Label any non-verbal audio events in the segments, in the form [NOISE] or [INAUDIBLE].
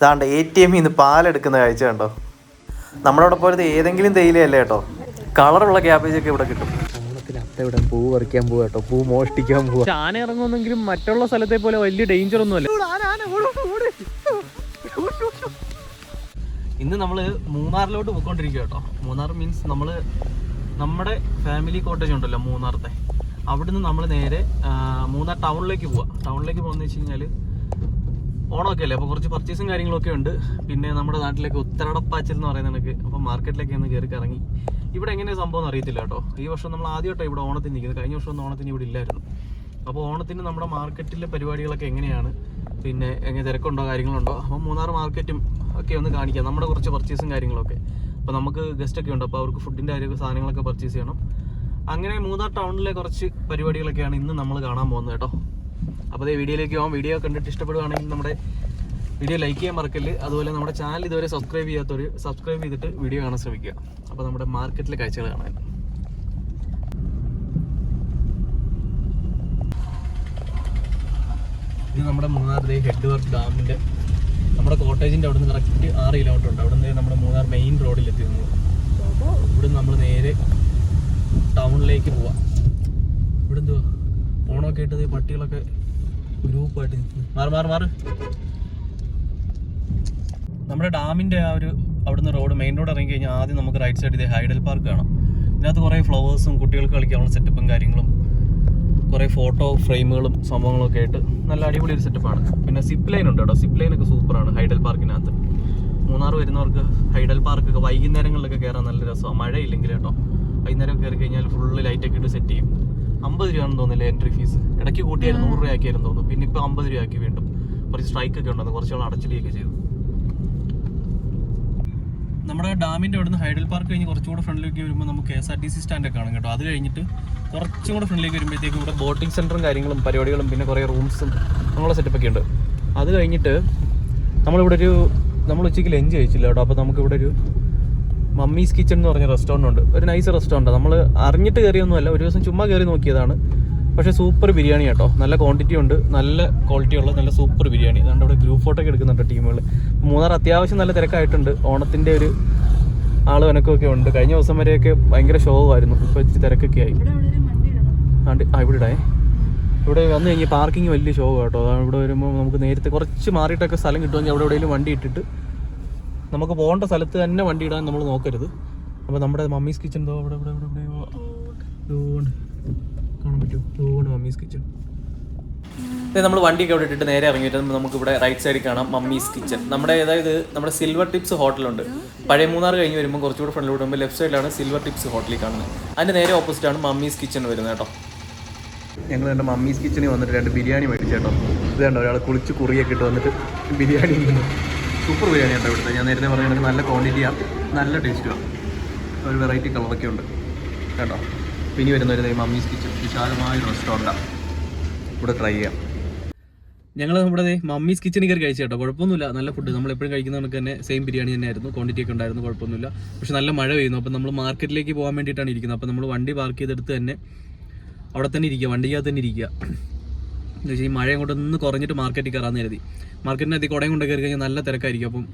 ഇതാണ്ട് A T എമ്മിൽ നിന്ന് പാലെടുക്കുന്ന കാഴ്ച കണ്ടോ? നമ്മുടെ അവിടെ പോലത്തെ ഏതെങ്കിലും തേയിലയല്ലേ കേട്ടോ? കളറുള്ള ക്യാബേജ് ഒക്കെ ഇവിടെ കിട്ടും. ഇവിടെ പൂ പറിക്കാൻ പോവാ കേട്ടോ. പൂ മോഷ്ടിക്കാൻ പോവാ. ആന ഇറങ്ങുന്നെങ്കിലും മറ്റുള്ള സ്ഥലത്തെ പോലെ വലിയ ഡേഞ്ചർ ഒന്നുമല്ല. ഇന്ന് നമ്മൾ മൂന്നാറിലോട്ട് പോയിക്കൊണ്ടിരിക്കുക കേട്ടോ. മൂന്നാർ മീൻസ് നമ്മൾ നമ്മുടെ ഫാമിലി കോട്ടേജ് ഉണ്ടല്ലോ മൂന്നാറത്തെ. അവിടുന്ന് നമ്മൾ നേരെ മൂന്നാർ ടൗണിലേക്ക് പോവാം. ടൗണിലേക്ക് പോകുന്ന വെച്ച് കഴിഞ്ഞാൽ ഓണമൊക്കെ അല്ലേ അപ്പോൾ കുറച്ച് പർച്ചേസും കാര്യങ്ങളൊക്കെ ഉണ്ട്. പിന്നെ നമ്മുടെ നാട്ടിലേക്ക് ഉത്തരടപ്പാച്ചിൽ എന്ന് പറയുന്ന കണക്ക് അപ്പോൾ മാർക്കറ്റിലേക്ക് ഒന്ന് കയറി ഇറങ്ങി ഇവിടെ എങ്ങനെ സംഭവം അറിയത്തില്ല കേട്ടോ. ഈ വർഷം നമ്മൾ ആദ്യമായിട്ടോ ഇവിടെ ഓണത്തിന് നിൽക്കുന്നത്. കഴിഞ്ഞ വർഷം ഒന്നും ഓണത്തിന് ഇവിടെ ഇല്ലായിരുന്നു. അപ്പോൾ ഓണത്തിന് നമ്മുടെ മാർക്കറ്റിലെ പരിപാടികളൊക്കെ എങ്ങനെയാണ്? പിന്നെ എങ്ങനെ തിരക്കുണ്ടോ കാര്യങ്ങളുണ്ടോ? അപ്പോൾ മൂന്നാർ മാർക്കറ്റും ഒക്കെ ഒന്ന് കാണിക്കാം. നമ്മുടെ കുറച്ച് പർച്ചേസും കാര്യങ്ങളൊക്കെ. അപ്പോൾ നമുക്ക് ഗസ്റ്റൊക്കെ ഉണ്ട്. അപ്പോൾ അവർക്ക് ഫുഡിന്റെ കാര്യമൊക്കെ സാധനങ്ങളൊക്കെ പർച്ചേസ് ചെയ്യണം. അങ്ങനെ മൂന്നാർ ടൗണിലെ കുറച്ച് പരിപാടികളൊക്കെയാണ് ഇന്ന് നമ്മൾ കാണാൻ പോകുന്നത് കേട്ടോ. അപ്പോൾ അതേ വീഡിയോയിലേക്ക് പോകാം വീഡിയോ കണ്ടിട്ട് ഇഷ്ടപ്പെടുകയാണെങ്കിൽ നമ്മുടെ വീഡിയോ ലൈക്ക് ചെയ്യാൻ മറക്കല്ല്. അതുപോലെ നമ്മുടെ ചാനൽ ഇതുവരെ സബ്സ്ക്രൈബ് ചെയ്യാത്തവർ സബ്സ്ക്രൈബ് ചെയ്തിട്ട് വീഡിയോ കാണാൻ ശ്രമിക്കുക. അപ്പോൾ നമ്മുടെ മാർക്കറ്റിലെ കാഴ്ചകൾ കാണാൻ. ഇത് നമ്മുടെ മൂന്നാർ ഹെഡ് വർക്ക് ഡാമിന്റെ നമ്മുടെ കോട്ടേജിന്റെ അവിടെ നിന്ന് കറക്റ്റ് ആറ് കിലോമീറ്റർ ഉണ്ട്. അവിടെ നിന്ന് നമ്മുടെ മൂന്നാർ മെയിൻ റോഡിൽ എത്തിയിരുന്നു ഇവിടെ നമ്മൾ നേരെ ടൗണിലേക്ക് പോവാം. ഇവിടെ എന്തുവാ ഓണമൊക്കെ ഇട്ടത് പട്ടികളൊക്കെ ഗ്രൂപ്പായിട്ട് നിൽക്കുന്നു. മാറി മാറി മാറ്. നമ്മുടെ ഡാമിന്റെ ആ ഒരു അവിടുന്ന് റോഡ് മെയിൻ റോഡ് ഇറങ്ങി കഴിഞ്ഞാൽ ആദ്യം നമുക്ക് റൈറ്റ് സൈഡ് ഇതേ ഹൈഡൽ പാർക്ക് കാണാം. ഇതിനകത്ത് കുറേ ഫ്ലവേഴ്സും കുട്ടികൾക്ക് കളിക്കാനുള്ള സെറ്റപ്പും കാര്യങ്ങളും കുറേ ഫോട്ടോ ഫ്രെയിമുകളും സംഭവങ്ങളൊക്കെ ആയിട്ട് നല്ല അടിപൊളി ഒരു സെറ്റപ്പാണ് പിന്നെ സിപ്പ് ലൈൻ ഉണ്ട് കേട്ടോ. സിപ്പ് ലൈൻ ഒക്കെ സൂപ്പറാണ് ഹൈഡൽ പാർക്കിനകത്ത്. മൂന്നാർ വരുന്നവർക്ക് ഹൈഡൽ പാർക്കൊക്കെ വൈകുന്നേരങ്ങളിലൊക്കെ കയറാൻ നല്ല രസമാണ്. മഴയില്ലെങ്കിൽ കേട്ടോ. വൈകുന്നേരം കയറി കഴിഞ്ഞാൽ ഫുള്ള് ലൈറ്റൊക്കെ ഇട്ട് സെറ്റ് ചെയ്യും. അമ്പത് രൂപയാണെന്ന് തോന്നുന്നില്ല എൻട്രി ഫീസ് ഇടയ്ക്ക് കൂട്ടിയായിരുന്നു നൂറ് രൂപ ആക്കിയായിരുന്നു തോന്നുന്നു. പിന്നെ ഇപ്പോൾ അമ്പത് രൂപ ആക്കി വീണ്ടും. കുറച്ച് സ്ട്രൈക്ക് ഒക്കെ ഉണ്ടെന്ന് കുറച്ചുകൂടെ അടച്ചിടുകയൊക്കെ ചെയ്തു. നമ്മുടെ ഡാമിന്റെ അവിടുന്ന് ഹൈഡൽ പാർക്ക് കഴിഞ്ഞ് കുറച്ചുകൂടെ ഫ്രണ്ടിലേക്ക് വരുമ്പോൾ നമുക്ക് K S R T C സ്റ്റാൻഡൊക്കെ കാണും കേട്ടോ. അത് കഴിഞ്ഞിട്ട് കുറച്ചും കൂടെ ഫ്രണ്ടിലേക്ക് വരുമ്പോഴത്തേക്കും ഇവിടെ ബോട്ടിംഗ് സെന്ററും കാര്യങ്ങളും പരിപാടികളും പിന്നെ കുറേ റൂംസും അങ്ങനെയുള്ള സെറ്റപ്പൊക്കെ ഉണ്ട്. അത് കഴിഞ്ഞിട്ട് നമ്മളിവിടെ ഒരു നമ്മൾ ഉച്ചയ്ക്ക് ലഞ്ച് കഴിച്ചില്ല കേട്ടോ. അപ്പോൾ നമുക്ക് ഇവിടെ ഒരു മമ്മീസ് കിച്ചൺ എന്ന് പറഞ്ഞ റെസ്റ്റോറന്റ് ഉണ്ട്. ഒരു നൈസ് റെസ്റ്റോറന്റ് നമ്മൾ അറിഞ്ഞിട്ട് കയറിയൊന്നുമല്ല. ഒരു ദിവസം ചുമ്മാ കയറി നോക്കിയതാണ്. പക്ഷേ സൂപ്പർ ബിരിയാണി കേട്ടോ. നല്ല ക്വാണ്ടിറ്റി ഉണ്ട്. നല്ല ക്വാളിറ്റി ഉള്ള നല്ല സൂപ്പർ ബിരിയാണി. അതുകൊണ്ട് അവിടെ ഗ്രൂപ്പ് ഫോട്ടോ ഒക്കെ എടുക്കുന്നുണ്ട് ടീമുകൾ മൂന്നാർ അത്യാവശ്യം നല്ല തിരക്കായിട്ടുണ്ട്. ഓണത്തിന്റെ ഒരു ആൾ വനക്കൊക്കെ ഉണ്ട്. കഴിഞ്ഞ ദിവസം വരെയൊക്കെ ഭയങ്കര ഷോവായിരുന്നു ഇപ്പോൾ ഇച്ചിരി തിരക്കൊക്കെ ആയി. ആണ്ട് ആ ഇവിടെ ഇടേ. ഇവിടെ വന്നു കഴിഞ്ഞാൽ പാർക്കിംഗ് വലിയ ഷോ കേട്ടോ. അതാണ് ഇവിടെ വരുമ്പോൾ നമുക്ക് നേരത്തെ കുറച്ച് മാറിയിട്ടൊക്കെ സ്ഥലം കിട്ടുമെങ്കിൽ അവിടെ എവിടെയെങ്കിലും വണ്ടി ഇട്ടിട്ട് നമുക്ക് പോകേണ്ട സ്ഥലത്ത് തന്നെ വണ്ടി ഇടാൻ നമ്മൾ നോക്കരുത്. അപ്പോൾ നമ്മുടെ മമ്മീസ് കിച്ചൺ എന്തോ അവിടെ ഇവിടെ ഇവിടെ ഇവിടെ കാണാൻ പറ്റുമോ ഇതുകൊണ്ട് മമ്മീസ് കിച്ചൺ. നമ്മൾ വണ്ടിയൊക്കെ അവിടെ ഇട്ടിട്ട് നേരെ ഇറങ്ങിയിട്ട് നമുക്ക് ഇവിടെ റൈറ്റ് സൈഡിൽ കാണാം മമ്മീസ് കിച്ചൺ. നമ്മുടെ അതായത് നമ്മുടെ സിൽവർ ടിപ്സ് ഹോട്ടലുണ്ട് പഴയ മൂന്നാർ കഴിഞ്ഞ് വരുമ്പോൾ കുറച്ചുകൂടെ ഫ്രണ്ടിലോട്ട് വരുമ്പോൾ ലെഫ്റ്റ് സൈഡിലാണ് സിൽവർ ടിപ്സ് ഹോട്ടലിൽ കാണുന്നത്. അതിന്റെ നേരെ ഓപ്പോസിറ്റാണ് മമ്മീസ് കിച്ചൺ വരുന്നത് കേട്ടോ. ഞങ്ങൾ എന്റെ മമ്മീസ് കിച്ചണിൽ വന്നിട്ട് രണ്ട് ബിരിയാണി മേടിച്ചേട്ടോ ഇത് കണ്ടോ ഒരാൾ കുളിച്ച് കുറിയൊക്കെ ഇട്ട് വന്നിട്ട് ബിരിയാണി സൂപ്പർ ബിരിയാണി കേട്ടോ ഇവിടുത്തെ. ഞാൻ നേരത്തെ പറഞ്ഞ നല്ല ക്വാണ്ടിറ്റിയാണ് നല്ല ടേസ്റ്റുമാണ് ഒരു വെറൈറ്റി കളറൊക്കെ ഉണ്ട്. കേട്ടോ പിന്നെ വരുന്ന ഒരു മമ്മീസ് കിച്ചൺ വിശാലമായ റെസ്റ്റോറന്റാണ് ഇവിടെ ട്രൈ ചെയ്യാം. ഞങ്ങൾ നമ്മുടെ മമ്മീസ് കിച്ചണിൽ കയറി കഴിച്ചു കേട്ടോ. കുഴപ്പമൊന്നുമില്ല. നല്ല ഫുഡ് നമ്മൾ എപ്പോഴും കഴിക്കുന്ന കണക്ക് തന്നെ സെയിം ബിരിയാണി തന്നെയായിരുന്നു. ക്വാണ്ടിറ്റി ഒക്കെ ഉണ്ടായിരുന്നു കുഴപ്പമൊന്നുമില്ല. പക്ഷെ നല്ല മഴ പെയ്യുന്നു. അപ്പോൾ നമ്മൾ മാർക്കറ്റിലേക്ക് പോകാൻ വേണ്ടിയിട്ടാണ് ഇരിക്കുന്നത്. അപ്പോൾ നമ്മൾ വണ്ടി പാർക്ക് ചെയ്തെടുത്ത് തന്നെ അവിടെ തന്നെ ഇരിക്കുക. വണ്ടിക്കകത്ത് തന്നെ ഇരിക്കുക. എന്ന് വെച്ചാൽ ഈ മഴ അങ്ങോട്ട് ഒന്ന് കുറഞ്ഞിട്ട് മാർക്കറ്റിൽ കയറാമെന്ന് കരുതി. മാർക്കറ്റിനകത്ത് കുടയും കൊണ്ട് കയറി കഴിഞ്ഞാൽ നല്ല തിരക്കായിരിക്കും. അപ്പം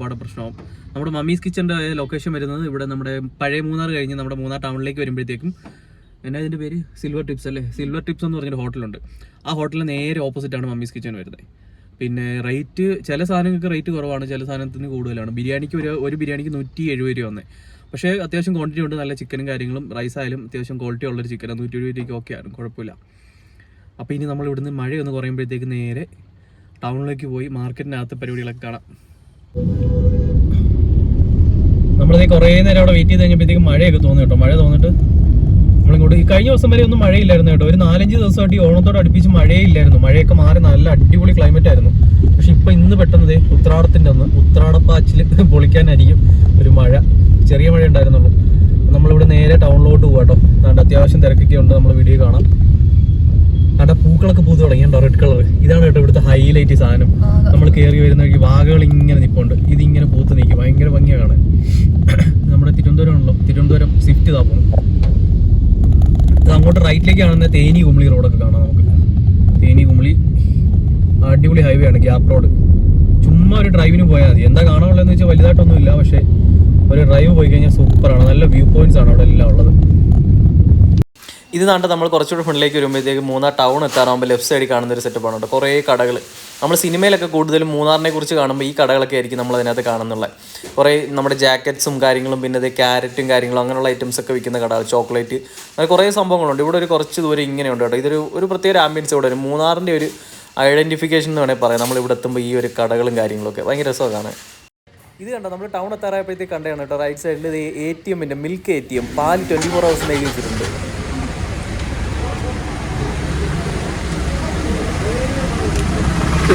പാടെ പ്രശ്നമാവും നമ്മുടെ മമ്മീസ് കിച്ചന്റെ ലൊക്കേഷൻ വരുന്നത് ഇവിടെ നമ്മുടെ പഴയ മൂന്നാർ കഴിഞ്ഞ് നമ്മുടെ മൂന്നാർ ടൗണിലേക്ക് വരുമ്പോഴത്തേക്കും എന്നാ ഇതിന്റെ പേര്? സിൽവർ ടിപ്സ് അല്ലേ? സിൽവർ ടിപ്സ് എന്ന് പറഞ്ഞൊരു ഹോട്ടലുണ്ട്. ആ ഹോട്ടലിന് നേരെ ഓപ്പോസിറ്റാണ് മമ്മീസ് കിച്ചൺ വരുന്നത്. പിന്നെ റേറ്റ് ചില സാധനങ്ങൾക്ക് റേറ്റ് കുറവാണ് ചില സാധനത്തിന് കൂടുതലാണ്. ബിരിയാണിക്ക് ഒരു ഒരു ബിരിയാണിക്ക് നൂറ്റി എഴുപത് രൂപ വന്നേ. പക്ഷേ അത്യാവശ്യം ക്വാണ്ടിറ്റി ഉണ്ട്. നല്ല ചിക്കനും കാര്യങ്ങളും റൈസ് ആയാലും അത്യാവശ്യം ക്വാളിറ്റി ഉള്ളൊരു ചിക്കൻ നൂറ്റി എഴുപത് രൂപയ്ക്ക് ഓക്കെ ആണ്. കുഴപ്പമില്ല. അപ്പോൾ ഇനി നമ്മൾ ഇവിടുന്ന് മഴയൊന്ന് കുറയുമ്പോഴത്തേക്ക് നേരെ ടൗണിലേക്ക് പോയി മാർക്കറ്റിനകത്ത് പരിപാടികളൊക്കെ കാണാം. നമ്മളിത് കുറേ നേരം അവിടെ വെയിറ്റ് ചെയ്ത് കഴിഞ്ഞപ്പോഴത്തേക്കും മഴയൊക്കെ തോന്നി കേട്ടോ. മഴ തോന്നിട്ട് നമ്മളിങ്ങോട്ട് ഈ കഴിഞ്ഞ ദിവസം വരെ ഒന്നും മഴയില്ലായിരുന്നു കേട്ടോ. ഒരു നാലഞ്ച് ദിവസമായിട്ട് ഈ ഓണത്തോട് അടുപ്പിച്ച് മഴയില്ലായിരുന്നു. മഴയൊക്കെ മാറി നല്ല അടിപൊളി ക്ലൈമറ്റ് ആയിരുന്നു. പക്ഷെ ഇപ്പൊ ഇന്ന് പെട്ടെന്ന് ഉത്രാടത്തിന്റെ ഒന്ന് ഉത്രാടപ്പാച്ചിൽ [LAUGHS] പൊളിക്കാനായിരിക്കും ഒരു മഴ. ചെറിയ മഴ ഉണ്ടായിരുന്നുള്ളൂ. നമ്മളിവിടെ നേരെ ടൗണിലോട്ട് പോകാട്ടോ അതുകൊണ്ട് അത്യാവശ്യം തിരക്കൊക്കെ ഉണ്ട്. നമ്മൾ വീഡിയോ കാണാം. അവിടെ പൂക്കളൊക്കെ പൂത്ത് തുടങ്ങിയുണ്ടോ റെഡ് കളർ ഇതാണ് കേട്ടോ ഇവിടുത്തെ ഹൈലൈറ്റ് സാധനം. നമ്മൾ കയറി വരുന്ന വഴി വാഗകൾ ഇങ്ങനെ നിപ്പുണ്ട്. ഇതിങ്ങനെ പൂത്ത് നിൽക്കും ഭയങ്കര ഭംഗിയാണ് കാണാൻ. [COUGHS] നമ്മുടെ തിരുവനന്തപുരം ഉണ്ടല്ലോ തിരുവനന്തപുരം സ്വിഫ്റ്റ് ഇതാ അങ്ങോട്ട് റൈറ്റിലേക്ക് കാണുന്ന തേനി കുമളി റോഡൊക്കെ കാണാം നമുക്ക്. തേനി കുമളി അടിപൊളി ഹൈവേ ആണ് ഗ്യാപ് റോഡ് ചുമ്മാ ഒരു ഡ്രൈവിന് പോയാൽ മതി. എന്താ കാണാനുള്ളതെന്ന് വെച്ചാൽ വലുതായിട്ടൊന്നും ഇല്ല പക്ഷേ ഒരു ഡ്രൈവ് പോയി കഴിഞ്ഞാൽ സൂപ്പറാണ് നല്ല വ്യൂ പോയിന്റ്സ് ആണ് അവിടെ എല്ലാം ഉള്ളത്. ഇത് നാണ്ട് നമ്മൾ കുറച്ചുകൂടി ഫ്രണ്ടിലേക്ക് വരുമ്പോഴത്തേക്ക് മൂന്നാർ ടൗൺ എത്താറാകുമ്പോൾ ലെഫ്റ്റ് സൈഡിൽ കാണുന്ന ഒരു സെറ്റപ്പ് ആണ് കേട്ടോ കുറേ കടകൾ. നമ്മൾ സിനിമയിലൊക്കെ കൂടുതലും മൂന്നാറിനെ കുറിച്ച് കാണുമ്പോൾ ഈ കടകളൊക്കെ ആയിരിക്കും നമ്മൾ അതിനകത്ത് കാണുന്നുള്ളത് കുറേ നമ്മുടെ ജാക്കറ്റ്സും കാര്യങ്ങളും പിന്നെ ഇത് ക്യാരറ്റും കാര്യങ്ങളും അങ്ങനെയുള്ള ഐറ്റംസ് ഒക്കെ വിൽക്കുന്ന കടകൾ ചോക്ലേറ്റ് അങ്ങനെ കുറേ സംഭവങ്ങളുണ്ട്. ഇവിടെ ഒരു കുറച്ച് ദൂരം ഇങ്ങനെയുണ്ട് കേട്ടോ ഇതൊരു ഒരു പ്രത്യേക ആംബിയൻസ് ഇവിടെ വരും. മൂന്നാറിന്റെ ഒരു ഐഡന്റിഫിക്കേഷൻ എന്ന് വേണമെങ്കിൽ പറയാം. നമ്മൾ ഇവിടെ എത്തുമ്പോൾ ഈ ഒരു കടകളും കാര്യങ്ങളൊക്കെ ഭയങ്കര രസമാണ് ഇത് കണ്ടോ? നമ്മൾ ടൗൺ എത്താറായപ്പോഴത്തേക്ക് കണ്ടതാണ് കേട്ടോ റൈറ്റ് സൈഡിൽ ഇത് എ ടി എമ്മിന്റെ മിൽക്ക് എ ടി എം പാൽ ട്വന്റി ഫോർ ഹവേഴ്സിന്റെ വെച്ചിട്ടുണ്ട്.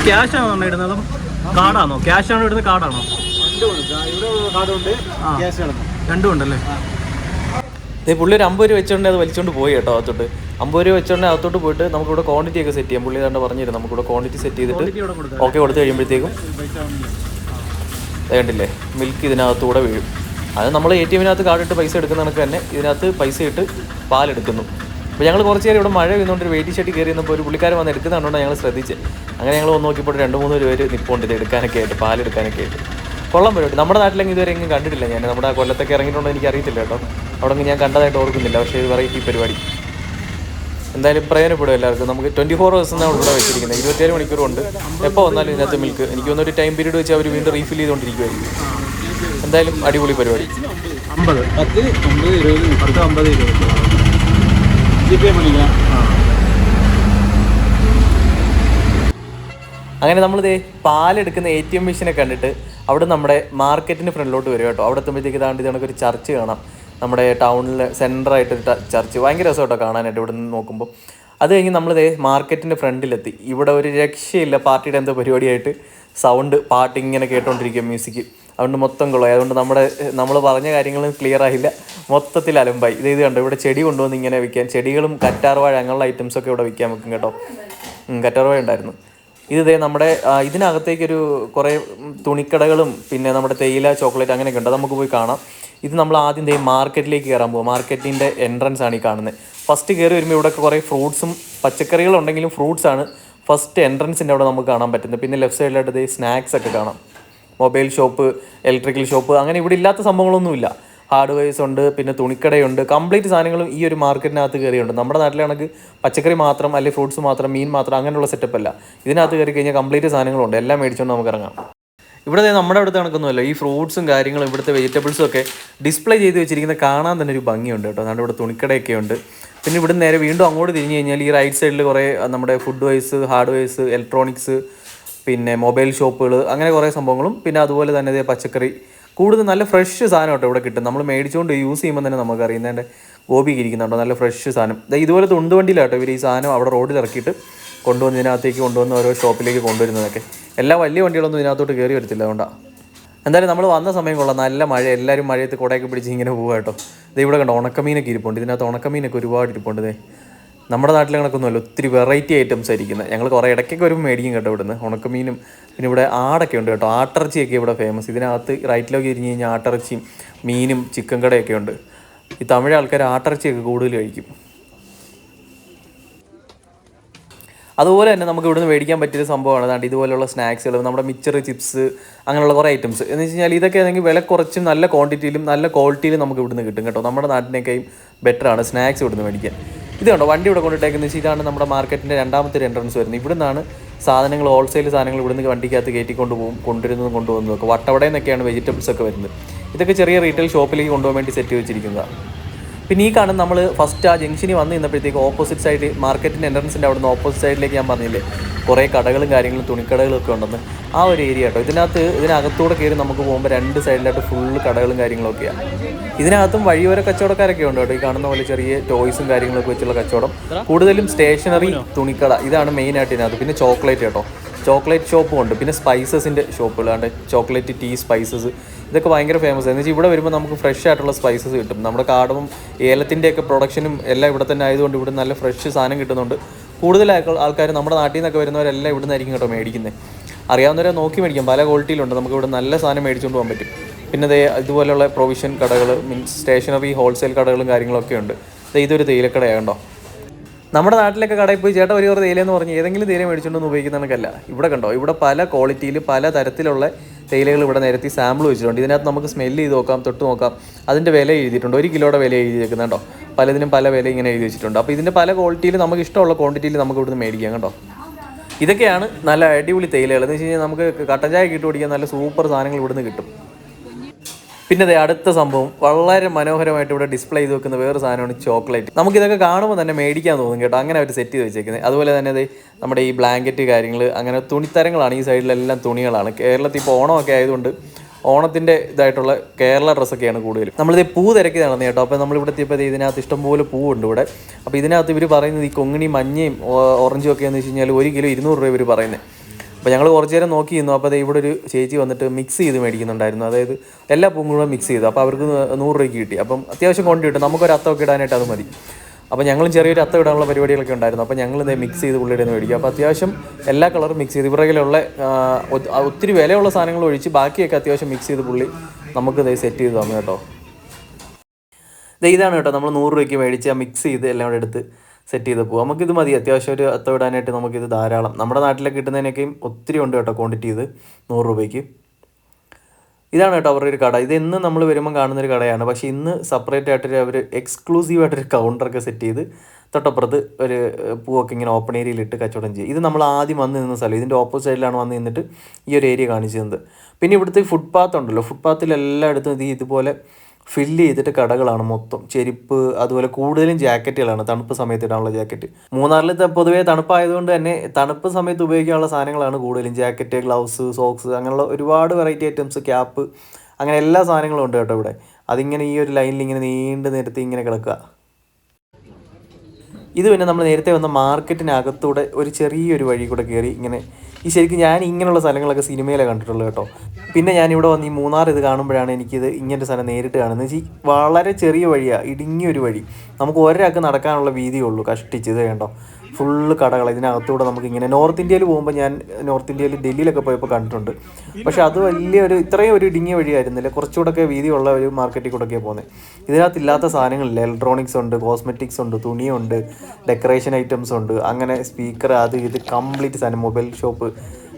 ക്യാഷ് ആണോ ഇടുന്നത്? കാർഡാണോ? ക്യാഷ് ആണോ ഇടുന്നത്? കാർഡാണോ? രണ്ടും ഉണ്ടല്ലേ ഇത് പുള്ളി ഒരു അമ്പത് രൂപ വെച്ചോണ്ട് അത് വലിച്ചോണ്ട് പോയി കേട്ടോ അകത്തോട്ട്. അമ്പത് രൂപ വെച്ചോണ്ട് അകത്തോട്ട് പോയിട്ട് നമുക്കിവിടെ ക്വാണ്ടിറ്റി ഒക്കെ സെറ്റ് ചെയ്യാം. പുള്ളി തന്നെ പറഞ്ഞിരുന്നു നമുക്കിവിടെ ക്വാണ്ടിറ്റി സെറ്റ് ചെയ്തിട്ട് ഓക്കെ കൊടുത്തു കഴിയുമ്പോഴത്തേക്കും ദേ കണ്ടില്ലേ? മിൽക്ക് ഇതിനകത്തൂടെ വീഴും. അത് നമ്മൾ എ ടി എമ്മിനകത്ത് കാർഡിട്ട് പൈസ എടുക്കുന്ന കണക്ക് തന്നെ ഇതിനകത്ത് പൈസ ഇട്ട് പാലെടുക്കുന്നു അപ്പോൾ ഞങ്ങൾ കുറച്ച് നേരം ഇവിടെ മഴ വീണുകൊണ്ട് ഒരു വെയിറ്റ് ഷെട്ടി കയറി നിന്നപ്പോൾ ഒരു പുള്ളിക്കാരൻ വന്ന് എടുക്കുന്നതുകൊണ്ടാണ് ഞങ്ങൾ ശ്രദ്ധിച്ച്. അങ്ങനെ ഞങ്ങൾ ഒന്ന് നോക്കിയപ്പോൾ രണ്ട് മൂന്ന് പേര് നിൽപ്പുണ്ട് ഇത് എടുക്കാനൊക്കെ ആയിട്ട് പാലെടുക്കാനൊക്കെ ആയിട്ട്. കൊള്ളം പരിപാടി നമ്മുടെ നാട്ടിലെങ്കിൽ ഇതുവരെ എങ്കിലും കണ്ടിട്ടില്ല ഞാൻ. നമ്മുടെ കൊല്ലത്തൊക്കെ ഇറങ്ങിയിട്ടുണ്ടോ എനിക്ക് അറിയത്തില്ല കേട്ടോ. അവിടെ ഞാൻ കണ്ടതായിട്ട് ഓർക്കുന്നില്ല. പക്ഷേ ഇത് വെറൈറ്റി പരിപാടി. എന്തായാലും പ്രയോജനപ്പെടും എല്ലാവർക്കും. നമുക്ക് ട്വന്റി ഫോർ ഹവേഴ്സ് എന്നാണ് ഇവിടെ വെച്ചിരിക്കുന്നത്. ഇരുപത്തേഴ് മണിക്കൂറുണ്ട് എപ്പോൾ വന്നാലും ഇതിനകത്ത് മിൽക്ക് എനിക്ക് തോന്നുന്നൊരു ടൈം പീരീഡ് വെച്ച് അവർ വീണ്ടും റീഫിൽ ചെയ്തുകൊണ്ടിരിക്കുമായിരിക്കും എന്തായാലും അടിപൊളി പരിപാടി. അമ്പത് പത്ത് ഒമ്പത് ഇരുപത് പത്ത് അമ്പത് ഇരുപത്. അങ്ങനെ നമ്മളിത് പാലെടുക്കുന്ന എ ടി എം മെഷീനെ കണ്ടിട്ട് അവിടെ നമ്മുടെ മാർക്കറ്റിന് ഫ്രണ്ടിലോട്ട് വരും കേട്ടോ. അവിടെ എത്തുമ്പോഴത്തേക്ക് താണ്ടി ഒരു ചർച്ച് കാണാം. നമ്മുടെ ടൗണിൽ സെന്ററായിട്ടൊരു ചർച്ച്. ഭയങ്കര രസം കേട്ടോ കാണാനായിട്ട് ഇവിടെ നിന്ന് നോക്കുമ്പോൾ അത് കഴിഞ്ഞ് നമ്മളിത് മാർക്കറ്റിന്റെ ഫ്രണ്ടിലെത്തി. ഇവിടെ ഒരു രക്ഷയില്ല പാർട്ടിയുടെ എന്തോ പരിപാടിയായിട്ട് സൗണ്ട് പാട്ടിങ്ങനെ കേട്ടോണ്ടിരിക്കുക മ്യൂസിക്. അതുകൊണ്ട് മൊത്തം കൊള്ളായി അതുകൊണ്ട് നമ്മുടെ നമ്മൾ പറഞ്ഞ കാര്യങ്ങളും ക്ലിയർ ആയില്ല. മൊത്തത്തിൽ അലമ്പായി. ഇത് ഇത് കണ്ടോ ഇവിടെ ചെടി കൊണ്ടുവന്ന് ഇങ്ങനെ വിൽക്കാൻ. ചെടികളും കറ്റാർവാഴ അങ്ങനെയുള്ള ഐറ്റംസൊക്കെ ഇവിടെ വിൽക്കാൻ വെക്കും കേട്ടോ. കറ്റാർവാഴ ഉണ്ടായിരുന്നു. ഇത് ദേ നമ്മുടെ ഇതിനകത്തേക്കൊരു കുറേ തുണിക്കടകളും പിന്നെ നമ്മുടെ തേയില ചോക്ലേറ്റ് അങ്ങനെയൊക്കെ ഉണ്ട്. നമുക്ക് പോയി കാണാം. ഇത് നമ്മൾ ആദ്യം ദേ മാർക്കറ്റിലേക്ക് കയറാൻ പോകും മാർക്കറ്റിന്റെ എൻട്രൻസ് ആണ് ഈ കാണുന്നത്. ഫസ്റ്റ് കയറി വരുമ്പോൾ ഇവിടെ കുറേ ഫ്രൂട്ട്സും പച്ചക്കറികളുണ്ടെങ്കിലും ഫ്രൂട്ട്സാണ് ഫസ്റ്റ് എൻട്രൻസിന്റെ അവിടെ നമുക്ക് കാണാൻ പറ്റുന്നത്. പിന്നെ ലെഫ്റ്റ് സൈഡിലായിട്ട് ദേ സ്നാക്സ് ഒക്കെ കാണാം. മൊബൈൽ ഷോപ്പ് ഇലക്ട്രിക്കൽ ഷോപ്പ് അങ്ങനെ ഇവിടെ ഇല്ലാത്ത സംഭവങ്ങളൊന്നുമില്ല. ഹാർഡ്വെയർസ് ഉണ്ട് പിന്നെ തുണിക്കടയുണ്ട് കംപ്ലീറ്റ് സാധനങ്ങളും ഈ ഒരു മാർക്കറ്റിനകത്ത് കയറിയുണ്ട് നമ്മുടെ നാട്ടിലാണെങ്കിൽ പച്ചക്കറി മാത്രം അല്ലെങ്കിൽ ഫ്രൂട്ട്സ് മാത്രം മീൻ മാത്രം അങ്ങനെയുള്ള സെറ്റപ്പ് അല്ല ഇതിനകത്ത് കയറി കഴിഞ്ഞാൽ കംപ്ലീറ്റ് സാധനങ്ങളുണ്ട്. എല്ലാം മേടിച്ചുകൊണ്ട് നമുക്ക് ഇറങ്ങാം. ഇവിടെ നമ്മുടെ അടുത്ത് കണക്കൊന്നുമല്ല. ഈ ഫ്രൂട്ട്സും കാര്യങ്ങളും ഇവിടുത്തെ വെജിറ്റബിൾസും ഒക്കെ ഡിസ്പ്ലേ ചെയ്ത് വെച്ചിരിക്കുന്ന കാണാൻ തന്നെ ഒരു ഭംഗിയുണ്ട് കേട്ടോ. നമ്മുടെ ഇവിടെ തുണിക്കടയൊക്കെ ഉണ്ട്. പിന്നെ ഇവിടെ നേരെ വീണ്ടും അങ്ങോട്ട് തിരിഞ്ഞു കഴിഞ്ഞാൽ ഈ റൈറ്റ് സൈഡിൽ കുറേ നമ്മുടെ ഫുഡ് വൈസ് ഹാർഡ്വെയർസ് ഇലക്ട്രോണിക്സ് പിന്നെ മൊബൈൽ ഷോപ്പുകൾ അങ്ങനെ കുറേ സംഭവങ്ങളും. പിന്നെ അതുപോലെ തന്നെ പച്ചക്കറി. കൂടുതൽ നല്ല ഫ്രഷ് സാധനം കേട്ടോ ഇവിടെ കിട്ടും നമ്മൾ മേടിച്ചുകൊണ്ട് യൂസ് ചെയ്യുമ്പോൾ തന്നെ നമുക്ക് അറിയുന്നതിന്റെ ഗോപിക്ക് ഇരിക്കുന്നുണ്ടോ നല്ല ഫ്രഷ് സാധനം. ഇതുപോലെ തുണ്ടുവണ്ടിയിലാട്ടോ ഇവർ ഈ സാധനം അവിടെ റോഡിൽ ഇറക്കിയിട്ട് കൊണ്ടുവന്ന് ഇതിനകത്തേക്ക് കൊണ്ടുവന്ന് ഓരോ ഷോപ്പിലേക്ക് കൊണ്ടുവരുന്നതൊക്കെ. എല്ലാ വലിയ വണ്ടികളൊന്നും ഇതിനകത്തോട്ട് കയറി വരത്തില്ല അതുകൊണ്ടാണ് എന്തായാലും നമ്മൾ വന്ന സമയം കൊള്ളാം. നല്ല മഴ എല്ലാവരും മഴയത്ത് കുടയൊക്കെ പിടിച്ച് ഇങ്ങനെ പോകാം കേട്ടോ. ഇത് ഇവിടെ കണ്ടോ ഉണക്കമീനൊക്കെ ഇരിപ്പുണ്ട്. ഇതിനകത്ത് ഉണക്കമീനൊക്കെ ഒരുപാട് ഇരിപ്പുണ്ട് ദേ. നമ്മുടെ നാട്ടിലെ കണക്കൊന്നുമല്ല ഒത്തിരി വെറൈറ്റി ഐറ്റംസ് ആയിരിക്കുന്നത്. ഞങ്ങൾ കുറേ ഇടയ്ക്കൊക്കെ വരുമ്പോൾ മേടിക്കും കേട്ടോ ഇവിടുന്ന്. ഉണക്കമീനും പിന്നെ ഇവിടെ ആടൊക്കെ ഉണ്ട് കേട്ടോ. ആട്ടിറച്ചിയൊക്കെ ഇവിടെ ഫേമസ് ഇതിനകത്ത് റൈറ്റിലൊക്കെ ഇരിഞ്ഞ് കഴിഞ്ഞാൽ ആട്ടിറച്ചിയും മീനും ചിക്കൻ കടയൊക്കെ ഉണ്ട്. ഈ തമിഴ് ആൾക്കാർ ആട്ടിറച്ചിയൊക്കെ കൂടുതൽ കഴിക്കും. അതുപോലെ തന്നെ നമുക്ക് ഇവിടുന്ന് മേടിക്കാൻ പറ്റിയ സംഭവമാണ്. അതാണ്ട് ഇതുപോലെയുള്ള സ്നാക്സുകൾ നമ്മുടെ മിച്ചർ ചിപ്സ് അങ്ങനെയുള്ള കുറേ ഐറ്റംസ് എന്ന് വെച്ച് കഴിഞ്ഞാൽ ഇതൊക്കെ ആണെങ്കിൽ വില കുറച്ചും നല്ല ക്വാണ്ടിറ്റിയിലും നല്ല ക്വാളിറ്റിയിലും നമുക്ക് ഇവിടുന്ന് കിട്ടും കേട്ടോ. നമ്മുടെ നാട്ടിനേക്കായും ബെറ്ററാണ് സ്നാക്സ് ഇവിടുന്ന് മേടിക്കാൻ. ഇത് കണ്ടോ വണ്ടി ഇവിടെ കൊണ്ടിട്ടേക്കുന്നത് വെച്ചാൽ ഇതാണ് നമ്മുടെ മാർക്കറ്റിന്റെ രണ്ടാമത്തെ ഒരു എൻട്രൻസ് വരുന്നത്. ഇവിടുന്നാണ് സാധനങ്ങൾ ഹോൾസെയിൽ സാധനങ്ങൾ ഇവിടുന്ന് വണ്ടിക്കകത്ത് കയറ്റിക്കൊണ്ട് പോകും കൊണ്ടുവരുന്നതും കൊണ്ടുവന്നതൊക്കെ വട്ടവടയിൽ നിന്നൊക്കെയാണ് വെജിറ്റബിൾസ് ഒക്കെ വരുന്നത്. ഇതൊക്കെ ചെറിയ റീറ്റെയിൽ ഷോപ്പിലേക്ക് കൊണ്ടുപോകാൻ വേണ്ടി സെറ്റ് വെച്ചിരിക്കുന്നതാണ് പിന്നെ ഈ കാണുന്ന നമ്മൾ ഫസ്റ്റ് ആ ജംഗ്ഷനിൽ വന്ന് നിന്നപ്പോഴത്തേക്ക് ഓപ്പോസിറ്റ് സൈഡ് മാർക്കറ്റിന്റെ എൻട്രൻസിന്റെ അവിടെ നിന്ന് ഓപ്പോസിറ്റ് സൈഡിലേക്ക് ഞാൻ പറഞ്ഞില്ലേ? കുറേ കടകളും കാര്യങ്ങളും തുണിക്കടകളും ഒക്കെ ഉണ്ടെന്ന്. ആ ഒരു ഏരിയ കേട്ടോ. ഇതിനകത്ത് ഇതിനകത്തൂടെ കയറി നമുക്ക് പോകുമ്പോൾ രണ്ട് സൈഡിലായിട്ട് ഫുള്ള് കടകളും കാര്യങ്ങളൊക്കെയാണ് ഇതിനകത്തും വഴിയോര കച്ചവടക്കാരൊക്കെ ഉണ്ട് കേട്ടോ. ഈ കാണുന്ന പോലെ ചെറിയ ടോയ്സും കാര്യങ്ങളൊക്കെ വെച്ചുള്ള കച്ചവടം. കൂടുതലും സ്റ്റേഷനറി തുണിക്കട. ഇതാണ് മെയിനായിട്ട് ഇതിനകത്ത്. പിന്നെ ചോക്ലേറ്റ് കേട്ടോ. ചോക്ലേറ്റ് ഷോപ്പും ഉണ്ട്. പിന്നെ സ്പൈസസിന്റെ ഷോപ്പുകൾ ചോക്ലേറ്റ് ടീ സ്പൈസസ് ഇതൊക്കെ ഭയങ്കര ഫേമസ് എന്ന് വെച്ചാൽ ഇവിടെ വരുമ്പോൾ നമുക്ക് ഫ്രഷ് ആയിട്ടുള്ള സ്പൈസസ് കിട്ടും. നമ്മുടെ കാടവും ഏലത്തിന്റെ ഒക്കെ പ്രൊഡക്ഷനും എല്ലാം ഇവിടെ തന്നെ ആയതുകൊണ്ട് ഇവിടെ നല്ല ഫ്രഷ് സാധനം കിട്ടുന്നുണ്ട്. കൂടുതൽ ആൾക്കാർ നമ്മുടെ നാട്ടിൽ നിന്നൊക്കെ വരുന്നവരെല്ലാം ഇവിടെ നിന്നായിരിക്കും കേട്ടോ മേടിക്കുന്നത് അറിയാവുന്നവരെ നോക്കി മേടിക്കും. പല ക്വാളിറ്റിയിലുണ്ട് നമുക്ക് ഇവിടെ നല്ല സാധനം മേടിച്ചുകൊണ്ട് പോകാൻ പറ്റും. പിന്നെ ദേ ഇതുപോലെയുള്ള പ്രൊവിഷൻ കടകൾ മീൻസ് സ്റ്റേഷനറി ഹോൾസെയിൽ കടകളും കാര്യങ്ങളൊക്കെ ഉണ്ട്. ഇതൊരു തേയിലക്കടയാണ്ടോ നമ്മുടെ നാട്ടിലൊക്കെ കടയിൽ പോയി ചേട്ടാ ഒരു ഒരു തേയിലെന്ന് പറഞ്ഞ് ഏതെങ്കിലും തേയില മേടിച്ചുകൊണ്ടൊന്നും ഉപയോഗിക്കുന്നതൊക്കെയല്ല ഇവിടെ കണ്ടോ? ഇവിടെ പല ക്വാളിറ്റിയിൽ പല തരത്തിലുള്ള തേയിലകൾ ഇവിടെ നിരത്തി സാമ്പിൾ വെച്ചിട്ടുണ്ട്. ഇതിനകത്ത് നമുക്ക് സ്മെല്ല് ചെയ്ത് നോക്കാം തൊട്ട് നോക്കാം. അതിന്റെ വില എഴുതിയിട്ടുണ്ട്. ഒരു കിലോയുടെ വില എഴുതിയേക്കുന്നത് കേട്ടോ പലതിനും പല വില ഇങ്ങനെ എഴുതി വെച്ചിട്ടുണ്ട്. അപ്പോൾ ഇതിന്റെ പല ക്വാളിറ്റിയിൽ നമുക്ക് ഇഷ്ടമുള്ള ക്വാണ്ടിറ്റിയിൽ നമുക്ക് ഇവിടുന്ന് മേടിക്കാം കേട്ടോ ഇതൊക്കെയാണ് നല്ല അടിപൊളി തേയിലകൾ. എന്ന് വെച്ച് കഴിഞ്ഞാൽ നമുക്ക് കട്ടൻ ചായ കിട്ടി കുടിക്കാൻ നല്ല സൂപ്പർ സാധനങ്ങൾ ഇവിടുന്ന് കിട്ടും. പിന്നെ ദേ അടുത്ത സംഭവം. വളരെ മനോഹരമായിട്ട് ഇവിടെ ഡിസ്പ്ലേ ചെയ്ത് വെക്കുന്ന വേറെ സാധനമാണ് ചോക്ലേറ്റ് നമുക്ക് ഇതൊക്കെ കാണുമ്പോൾ തന്നെ മേടിക്കാൻ തോന്നും കേട്ടോ. അങ്ങനെ അവർ സെറ്റ് ചെയ്ത് വെച്ചേക്കുന്നത് അതുപോലെ തന്നെ അത് നമ്മുടെ ഈ ബ്ലാങ്കറ്റ് കാര്യങ്ങൾ അങ്ങനെ തുണിത്തരങ്ങളാണ് ഈ സൈഡിലെല്ലാം തുണികളാണ്. കേരളത്തിൽ ഇപ്പോൾ ഓണമൊക്കെ ആയതുകൊണ്ട് ഓണത്തിന്റെ ഇതായിട്ടുള്ള കേരള ഡ്രസ്സൊക്കെയാണ് കൂടുതലും. നമ്മളിത് പൂ തിരക്കി നടന്നു കേട്ടോ. അപ്പോൾ നമ്മളിവിടെ എത്തിയപ്പോൾ ഇതിനകത്ത് ഇഷ്ടംപോലെ ഉണ്ട് ഇവിടെ. അപ്പോൾ ഇതിനകത്ത് ഇവർ പറയുന്നത് ഈ കൊങ്ങിണി മഞ്ഞയും ഓറഞ്ചും ഒക്കെ എന്ന് വെച്ച് കഴിഞ്ഞാൽ ഒരു കിലോ ഇരുന്നൂറ് രൂപ ഇവർ പറയുന്നത് അപ്പോൾ ഞങ്ങൾ കുറച്ച് നേരം നോക്കി നിന്നു. അപ്പോൾ ഇവിടെ ഒരു ചേച്ചി വന്നിട്ട് മിക്സ് ചെയ്ത് മേടിക്കുന്നുണ്ടായിരുന്നു. അതായത് എല്ലാ പൂവും മിക്സ് ചെയ്തു. അപ്പോൾ അവർക്ക് നൂറ് രൂപയ്ക്ക് കിട്ടി. അപ്പം അത്യാവശ്യം കൊണ്ട് കിട്ടും. നമുക്കൊരു അത്തമൊക്കെ ഇടാനായിട്ട് അത് മതി. അപ്പോൾ ഞങ്ങളും ചെറിയൊരു അത്ത ഇടാനുള്ള പരിപാടികളൊക്കെ ഉണ്ടായിരുന്നു. അപ്പോൾ ഞങ്ങൾ ഇതേ മിക്സ് ചെയ്ത് പുള്ളിയുടെ നിന്ന് മേടിക്കും. അപ്പോൾ അത്യാവശ്യം എല്ലാ കളറും മിക്സ് ചെയ്ത്. ഇവരുള്ള ഒത്തിരി വിലയുള്ള സാധനങ്ങൾ ഒഴിച്ച് ബാക്കിയൊക്കെ അത്യാവശ്യം മിക്സ് ചെയ്ത് പുള്ളി നമുക്ക് ഇതേ സെറ്റ് ചെയ്ത് തന്നു കേട്ടോ. ഇതാണ് കേട്ടോ. നമ്മൾ നൂറ് രൂപയ്ക്ക് മേടിച്ച് മിക്സ് ചെയ്ത് എല്ലാം കൂടെ എടുത്ത്. സെറ്റ് ചെയ്ത് പോകും നമുക്കിത് മതി. അത്യാവശ്യം ഒരു അത്ത വിടാനായിട്ട് നമുക്കിത് ധാരാളം. നമ്മുടെ നാട്ടിലൊക്കെ കിട്ടുന്നതിനൊക്കെയും ഒത്തിരി ഉണ്ട് കേട്ടോ ക്വാണ്ടിറ്റി ഇത്. നൂറ് രൂപയ്ക്ക്. ഇതാണ് കേട്ടോ അവരുടെ ഒരു കട. ഇത് എന്നും നമ്മൾ വരുമ്പോൾ കാണുന്നൊരു കടയാണ്. പക്ഷേ ഇന്ന് സെപ്പറേറ്റ് ആയിട്ടൊരു അവർ എക്സ്ക്ലൂസീവ് ആയിട്ടൊരു കൗണ്ടറൊക്കെ സെറ്റ് ചെയ്ത് തൊട്ടപ്പുറത്ത് ഒരു പൂവൊക്കെ ഇങ്ങനെ ഓപ്പൺ ഏരിയയിൽ ഇട്ട് കച്ചവടം ചെയ്യും. ഇത് നമ്മൾ ആദ്യം വന്ന് നിന്ന സ്ഥലം. ഇതിന്റെ ഓപ്പോസിറ്റ് സൈഡിലാണ് വന്ന് നിന്നിട്ട് ഈ ഒരു ഏരിയ കാണിച്ചു തന്നത്. പിന്നെ ഇവിടുത്തെ ഫുട്പാത്ത് ഉണ്ടല്ലോ. ഫുട്പാത്തിൽ എല്ലായിടത്തും ഇത് ഇതുപോലെ ഫില്ല് ചെയ്തിട്ട് കടകളാണ് മൊത്തം. ചെരുപ്പ് അതുപോലെ കൂടുതലും ജാക്കറ്റുകളാണ് തണുപ്പ് സമയത്ത് ഇടാനുള്ള ജാക്കറ്റ്. മൂന്നാറിൽ പൊതുവേ തണുപ്പായതുകൊണ്ട് തന്നെ തണുപ്പ് സമയത്ത് ഉപയോഗിക്കാനുള്ള സാധനങ്ങളാണ് കൂടുതലും. ജാക്കറ്റ് ഗ്ലൗസ് സോക്സ് അങ്ങനെയുള്ള ഒരുപാട് വെറൈറ്റി ഐറ്റംസ് ക്യാപ്പ് അങ്ങനെ എല്ലാ സാധനങ്ങളും ഉണ്ട് കേട്ടോ ഇവിടെ. അതിങ്ങനെ ഈ ഒരു ലൈനിൽ ഇങ്ങനെ നീണ്ടു നിരത്തി ഇങ്ങനെ കിടക്കുക. ഇത് പിന്നെ നമ്മൾ നേരത്തെ വന്ന മാർക്കറ്റിനകത്തൂടെ ഒരു ചെറിയൊരു വഴി കൂടെ കയറി ഇങ്ങനെ ഈ ശരിക്കും ഞാൻ ഇങ്ങനെയുള്ള സ്ഥലങ്ങളൊക്കെ സിനിമയിലെ കണ്ടിട്ടുള്ളൂ കേട്ടോ. പിന്നെ ഞാൻ ഇവിടെ വന്ന് ഈ മൂന്നാർ ഇത് കാണുമ്പോഴാണ് എനിക്കിത് ഇങ്ങനത്തെ സ്ഥലം നേരിട്ട് കാണുന്നത്. വെച്ചാൽ വളരെ ചെറിയ വഴിയാണ് ഇടുങ്ങിയൊരു വഴി. നമുക്ക് ഒരാൾക്ക് നടക്കാനുള്ള വീതിയേ ഉള്ളൂ കഷ്ടിച്ച് ഇത് വേണ്ടോ ഫുള്ള് കടകൾ ഇതിനകത്തൂടെ നമുക്ക് ഇങ്ങനെ നോർത്ത് ഇന്ത്യയിൽ പോകുമ്പോൾ ഞാൻ നോർത്ത് ഇന്ത്യയിൽ ഡൽഹിയിലൊക്കെ പോയപ്പോൾ കണ്ടിട്ടുണ്ട്. പക്ഷേ അത് വലിയൊരു ഇത്രയും ഒരു ഇടുങ്ങിയ വഴിയായിരുന്നില്ല കുറച്ചുകൂടെയൊക്കെ വീതിയുള്ള ഒരു മാർക്കറ്റിൽ കൂടെയൊക്കെ പോകുന്നത്. ഇതിനകത്ത് ഇല്ലാത്ത സാധനങ്ങളില്ല. ഇലക്ട്രോണിക്സ് ഉണ്ട് കോസ്മെറ്റിക്സ് ഉണ്ട് തുണിയുണ്ട് ഡെക്കറേഷൻ ഐറ്റംസ് ഉണ്ട്. അങ്ങനെ സ്പീക്കർ അത് ഇത് കംപ്ലീറ്റ് സാധനം മൊബൈൽ ഷോപ്പ്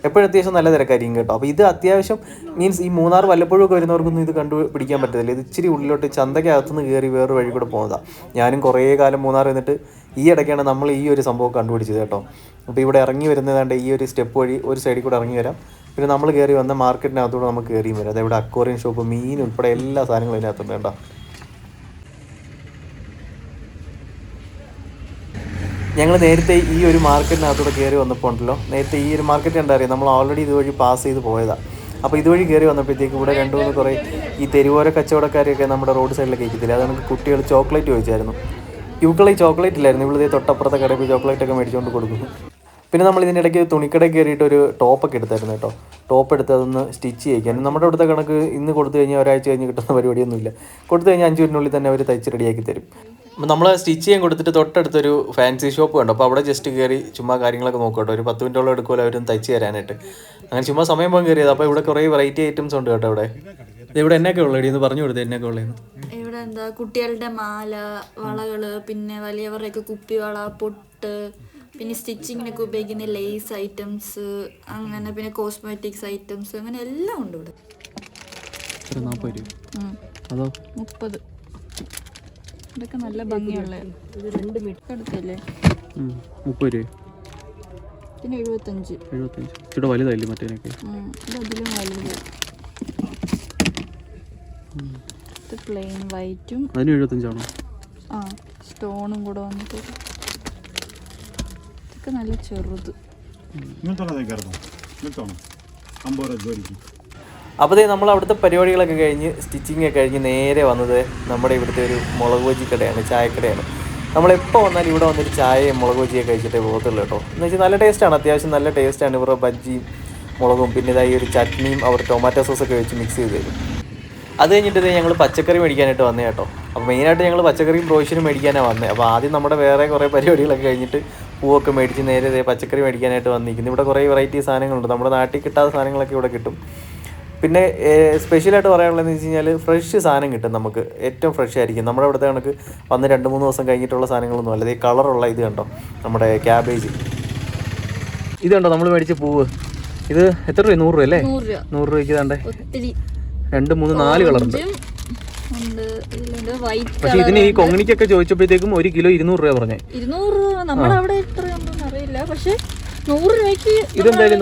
എപ്പോഴും അത്യാവശ്യം നല്ല തിരക്കായിരിക്കും കേട്ടോ. അപ്പോൾ ഇത് അത്യാവശ്യം മീൻസ് ഈ മൂന്നാർ വല്ലപ്പോഴും ഒക്കെ വരുന്നവർക്കൊന്നും ഇത് കണ്ടുപിടിക്കാൻ പറ്റത്തില്ല. ഇത് ഇച്ചിരി ഉള്ളിലോട്ട് ചന്തയ്ക്കകത്തുനിന്ന് കയറി വേറൊരു വഴി കൂടെ പോകുന്നതാണ് ഞാനും കുറേ കാലം മൂന്നാർ എന്നിട്ട് ഈ ഇടയ്ക്കാണ് നമ്മൾ ഈ ഒരു സംഭവം കണ്ടുപിടിച്ചത് കേട്ടോ. അപ്പോൾ ഇവിടെ ഇറങ്ങി വരുന്നതാണ്ട് ഈ ഒരു സ്റ്റെപ്പ് വഴി ഒരു സൈഡിൽ കൂടെ ഇറങ്ങി വരാം. പിന്നെ നമ്മൾ കയറി വന്ന മാർക്കറ്റിനകത്തൂടെ നമുക്ക് കയറിയും വരാം. അതായത് അക്വറിയം ഷോപ്പ് മീൻ ഉൾപ്പെടെ എല്ലാ സാധനങ്ങളും ഇതിനകത്തുണ്ട് കേട്ടോ. ഞങ്ങൾ നേരത്തെ ഈ ഒരു മാർക്കറ്റിനകത്തൂടെ കയറി വന്നപ്പോൾ ഉണ്ടല്ലോ. നേരത്തെ ഈ ഒരു മാർക്കറ്റ് എന്താ നമ്മൾ ഓൾറെഡി ഇതുവഴി പാസ് ചെയ്ത് പോയതാണ് അപ്പോൾ ഇതുവഴി കയറി വന്നപ്പോഴത്തേക്ക് ഇവിടെ രണ്ട് മൂന്ന് കുറേ ഈ തെരുവോര കച്ചവടക്കാരെയൊക്കെ നമ്മുടെ റോഡ് സൈഡിലൊക്കെ ഇരിക്കത്തില്ല? അത് നമുക്ക് കുട്ടികൾ ചോക്ലേറ്റ് ചോദിച്ചായിരുന്നു. ഇവക്കുള്ള ഈ ചോക്ലേറ്റ് ഇല്ലായിരുന്നു. ഇവിടെ തൊട്ടപ്പുറത്തെ കടയിൽ പോയി ചോക്ലേറ്റ് ഒക്കെ മേടിച്ചുകൊണ്ട് കൊടുക്കുന്നു പിന്നെ നമ്മൾ ഇതിനിടയ്ക്ക് തുണിക്കടയിൽ കയറിയിട്ട് ഒരു ടോപ്പൊക്കെ എടുത്തായിരുന്നു കേട്ടോ. ടോപ്പ് എടുത്ത് അതൊന്ന് സ്റ്റിച്ച് ചെയ്യിക്കാൻ. നമ്മുടെ അടുത്ത കണക്ക് ഇന്ന് കൊടുത്തു കഴിഞ്ഞാൽ ഒരാഴ്ച കഴിഞ്ഞ് കിട്ടുന്ന പരിപാടിയൊന്നുമില്ല. കൊടുത്തു കഴിഞ്ഞാൽ അഞ്ച് മിനിറ്റിനുള്ളിൽ തന്നെ അവർ തയ്ച്ച് റെഡിയാക്കി തരും. നമ്മൾ സ്റ്റിച്ച് ചെയ്യാൻ കൊടുത്തിട്ട് തൊട്ടടുത്തൊരു ഫാൻസി ഷോപ്പ് കണ്ടു. അപ്പോൾ അവിടെ ജസ്റ്റ് കയറി ചുമ്മാ കാര്യങ്ങളൊക്കെ നോക്കട്ടോ. കേട്ടോ ഒരു പത്ത് മിനിറ്റോളം എടുക്കുമല്ലോ അവരും തയ്ച്ച് തരാനായിട്ട്. അങ്ങനെ ചുമ്മാ സമയം പോകാൻ കയറിയത് അപ്പോൾ ഇവിടെ കുറേ വെറൈറ്റി ഐറ്റംസ് ഉണ്ട് കേട്ടോ ഇവിടെ ഇത് ഇവിടെ എന്നൊക്കെ ഉള്ളു ഇന്ന് പറഞ്ഞു കൊടുത്തത് എന്നൊക്കെ ഉള്ളതെന്ന് ഇവിടെ എന്താ? കുട്ടികളുടെ മാല വളകൾ പിന്നെ വലിയവരുടെയൊക്കെ കുപ്പിവള പൊട്ട് പിന്നെ സ്റ്റിച്ചിങ്ങിനൊക്കെ ഉപയോഗിക്കുന്ന ലേസ് ഐറ്റംസ് അങ്ങനെ പിന്നെ കോസ്മെറ്റിക്സ് ഐറ്റംസ് അങ്ങനെ എല്ലാം ഉണ്ട് ഇവിടെ. അതോ? മുപ്പത്. ഇതൊക്കെ നല്ല ഭംഗിയുള്ള ഇത് രണ്ട് മീറ്റർ എടുത്തല്ലേ? മുപ്പത് രൂപ. പിന്നെ എഴുപത്തഞ്ച്. എഴുപത്തഞ്ച്. ഇച്ചിരി വലുതല്ലേ മറ്റേനൊക്കെ. ഇത് അതിലും വലുത്. ഇത് പ്ലെയിൻ വൈറ്റും അതിന് എഴുപത്തഞ്ചാണോ? ആ സ്റ്റോണും കൂടെ വന്നിട്ട്. ഇതൊക്കെ നല്ല ചെറുത്. ഇങ്ങനത്തെ അമ്പത് രൂപ അപ്പോൾ നമ്മൾ അവിടുത്തെ പരിപാടികളൊക്കെ കഴിഞ്ഞ് സ്റ്റിച്ചിങ് ഒക്കെ കഴിഞ്ഞ് നേരെ വന്നത് നമ്മുടെ ഇവിടുത്തെ ഒരു മുളക് കടയാണ് ചായക്കടയാണ്. നമ്മളെപ്പോൾ വന്നാലും ഇവിടെ വന്നൊരു ചായയും മുളക് ബജിയൊക്കെ കഴിച്ചിട്ടേ പോകത്തുള്ളൂ കേട്ടോ. എന്ന് വെച്ചാൽ നല്ല ടേസ്റ്റാണ് അത്യാവശ്യം നല്ല ടേസ്റ്റാണ്. ഇവരുടെ ബജ്ജിയും മുളകും പിന്നെ ഇതായി ഒരു ചട്നിയും അവർ ടൊമാറ്റോ സോസൊക്കെ വെച്ച് മിക്സ് ചെയ്ത് തരും. അത് കഴിഞ്ഞിട്ട് ഞങ്ങൾ പച്ചക്കറി മേടിക്കാനായിട്ട് വന്നേ കേട്ടോ. അപ്പോൾ മെയിനായിട്ട് ഞങ്ങൾ പച്ചക്കറിയും ബ്രോഷനും മേടിക്കാനാണ് വന്നത് അപ്പോൾ ആദ്യം നമ്മുടെ വേറെ കുറേ പരിപാടികളൊക്കെ കഴിഞ്ഞിട്ട് പൂവൊക്കെ മേടിച്ച് നേരെ പച്ചക്കറി മേടിക്കാനായിട്ട് വന്നിരിക്കുന്നു. ഇവിടെ കുറേ വെറൈറ്റി സാധനങ്ങളുണ്ട്. നമ്മുടെ നാട്ടിൽ കിട്ടാത്ത സാധനങ്ങളൊക്കെ ഇവിടെ കിട്ടും. പിന്നെ സ്പെഷ്യലായിട്ട് പറയാനുള്ളതെന്ന് വെച്ച് കഴിഞ്ഞാൽ ഫ്രഷ് സാധനം കിട്ടും നമുക്ക്. ഏറ്റവും ഫ്രഷ് ആയിരിക്കും. നമ്മുടെ അവിടുത്തെ കണക്ക് വന്ന് രണ്ട് മൂന്ന് ദിവസം കഴിഞ്ഞിട്ടുള്ള സാധനങ്ങളൊന്നും അല്ല. ഈ കളറുള്ള ഇത് കണ്ടോ? നമ്മുടെ ക്യാബേജ് ഇത് കണ്ടോ? നമ്മൾ മേടിച്ച പൂവ്. ഇത് എത്ര രൂപ നൂറ് രൂപ അല്ലേ നൂറ് രൂപ. നൂറ് രൂപയ്ക്ക് താണ്ടേ രണ്ട് മൂന്ന് നാല് കളറുണ്ട് പക്ഷെ ഇതിന് ഈ കൊങ്ങിണിക്കൊക്കെ ചോദിച്ചപ്പോഴത്തേക്കും ഒരു കിലോ ഇരുന്നൂറ് രൂപ പറഞ്ഞേ. ഇരുന്നൂറ് രൂപ. നമ്മുടെ അവിടെ അറിയില്ല. പക്ഷെ നൂറ് രൂപയ്ക്ക് ഇതെന്തായാലും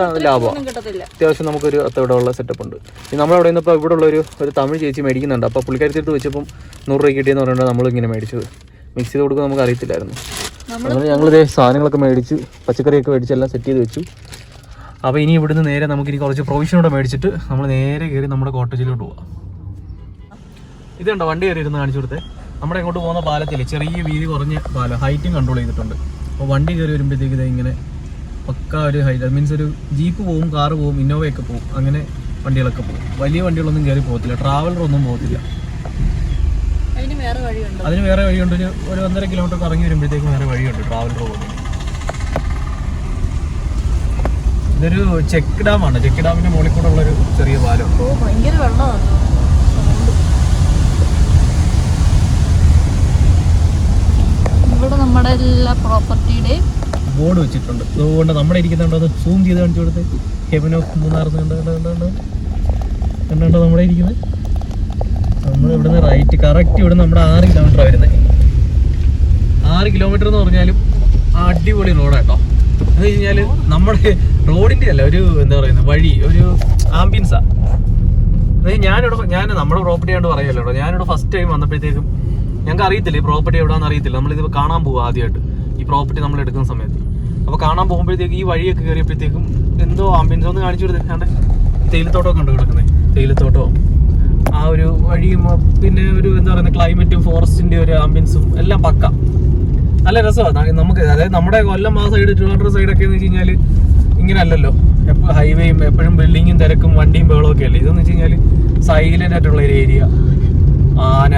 കിട്ടത്തില്ല. അത്യാവശ്യം നമുക്കൊരു അത്തവിടെ ഉള്ള സെറ്റപ്പ് ഉണ്ട്. നമ്മുടെ അവിടെ നിന്ന് ഇപ്പോൾ ഇവിടെ ഉള്ള ഒരു ഒരു തമിഴ് ചേച്ചി മേടിക്കുന്നുണ്ട്. അപ്പോൾ പുള്ളിക്കാരത്തിട്ട് വെച്ചപ്പം നൂറ് രൂപ കിട്ടിയെന്ന് പറഞ്ഞാൽ നമ്മൾ ഇങ്ങനെ മേടിച്ചത്. മിക്സ് ചെയ്ത് കൊടുക്കുക നമുക്ക് അറിയത്തില്ലായിരുന്നു. അങ്ങനെ ഞങ്ങൾ ഇതേ സാധനങ്ങളൊക്കെ മേടിച്ച് പച്ചക്കറിയൊക്കെ മേടിച്ച് എല്ലാം സെറ്റ് ചെയ്ത് വെച്ചു. അപ്പോൾ ഇനി ഇവിടുന്ന് നേരെ നമുക്ക് ഇനി കുറച്ച് പ്രൊവിഷൻ കൂടെ മേടിച്ചിട്ട് നമ്മൾ നേരെ കയറി നമ്മുടെ കോട്ടേജിലോട്ട് പോവാം. ഇതുണ്ടോ വണ്ടി കയറി ഇരുന്ന് കാണിച്ചു കൊടുത്തേ. നമ്മുടെ ഇങ്ങോട്ട് പോകുന്ന പാലത്തിൽ ചെറിയ വീതി കുറഞ്ഞ പാലം. ഹൈറ്റും കൺട്രോൾ ചെയ്തിട്ടുണ്ട്. അപ്പോൾ വണ്ടി കയറി വരുമ്പോഴത്തേക്ക് ഇങ്ങനെ പക്ക ഒരു ഹൈറ്റ് മീൻസ് ഒരു ജീപ്പ് പോവും കാറ് പോവും ഇന്നോവയൊക്കെ പോവും. അങ്ങനെ വണ്ടികളൊക്കെ പോവും. വലിയ വണ്ടികളൊന്നും കയറി പോകത്തില്ല. ട്രാവലർ ഒന്നും പോകത്തില്ല. അതിന് വേറെ വഴിയുണ്ട്? അതിന് വേറെ വഴിയുണ്ട്. ഒരു ഒരു ഒന്നര കിലോമീറ്റർ കറങ്ങി വരുമ്പോഴത്തേക്കും വേറെ വഴിയുണ്ട് ട്രാവലർ പോകുന്നത്. ഇതൊരു ചെക്ക് ഡാമാണ്. ചെക്ക് ഡാമിന്റെ മുകളിൽ കൂടെ ഉള്ള ഒരു ചെറിയ പാലം. ഓ ഭയങ്കര വെള്ളമാണ് ഇവിടെ നമ്മുടെ എല്ലാ പ്രോപ്പർട്ടിയുടെയും ബോർഡ് വെച്ചിട്ടുണ്ട്. അതുകൊണ്ട് നമ്മുടെ ഇരിക്കുന്നുണ്ടോ അത് സൂം ചെയ്ത് കാണിച്ചു കൊടുത്ത്. ഹെവൻ ഓഫ് മൂന്നാർ കണ്ടോ കണ്ടോ കണ്ടോ കണ്ടോ കണ്ടോ നമ്മുടെ ഇരിക്കുന്നത്. നമ്മൾ ഇവിടുന്ന് റൈറ്റ് കറക്റ്റ് ഇവിടെ നമ്മുടെ ആറ് കിലോമീറ്റർ വരുന്നത് ആറ് കിലോമീറ്റർ എന്ന് പറഞ്ഞാലും അടിപൊളി റോഡാട്ടോ എന്ന് വെച്ച് കഴിഞ്ഞാൽ നമ്മുടെ റോഡിന്റെ അല്ല ഒരു എന്താ പറയുന്നത് വഴി ഒരു ആംബിയൻസാ ഞാനിവിടെ ഞാൻ നമ്മുടെ പ്രോപ്പർട്ടി ആയിട്ട് പറയുമല്ലോ ഞാനിവിടെ ഫസ്റ്റ് ടൈം വന്നപ്പോഴത്തേക്കും ഞങ്ങൾക്ക് അറിയത്തില്ല ഈ പ്രോപ്പർട്ടി എവിടെയാണെന്ന് അറിയത്തില്ല. നമ്മളിത് കാണാൻ പോകും ആദ്യമായിട്ട് ഈ പ്രോപ്പർട്ടി നമ്മൾ എടുക്കുന്ന സമയത്ത്. അപ്പോൾ കാണാൻ പോകുമ്പോഴത്തേക്ക് ഈ വഴിയൊക്കെ കയറിയപ്പോഴത്തേക്കും എന്തോ ആംബിയൻസ് ഒന്ന് കാണിച്ചു കൊടുത്തേ. കണ്ടേ? തേയിലത്തോട്ടമൊക്കെ ഉണ്ട് കിടക്കുന്നത് തേയിലത്തോട്ടോ ആ ഒരു വഴിയും പിന്നെ ഒരു എന്താ പറയുക ക്ലൈമറ്റും ഫോറസ്റ്റിന്റെ ഒരു ആംബിയൻസും എല്ലാം പക്ക. നല്ല രസമാണ് നമുക്ക് അതായത് നമ്മുടെ കൊല്ലം ആ സൈഡ് ട്രിവാൻഡ്രം സൈഡൊക്കെ എന്ന് വെച്ച് കഴിഞ്ഞാൽ ഇങ്ങനെ അല്ലല്ലോ എപ്പോൾ ഹൈവേയും എപ്പോഴും ബിൽഡിങ്ങും തിരക്കും വണ്ടിയും ബേളും ഒക്കെ അല്ലേ? ഇതെന്ന് വെച്ച് കഴിഞ്ഞാൽ സൈലന്റ് ആയിട്ടുള്ള ഒരു ഏരിയ ആന.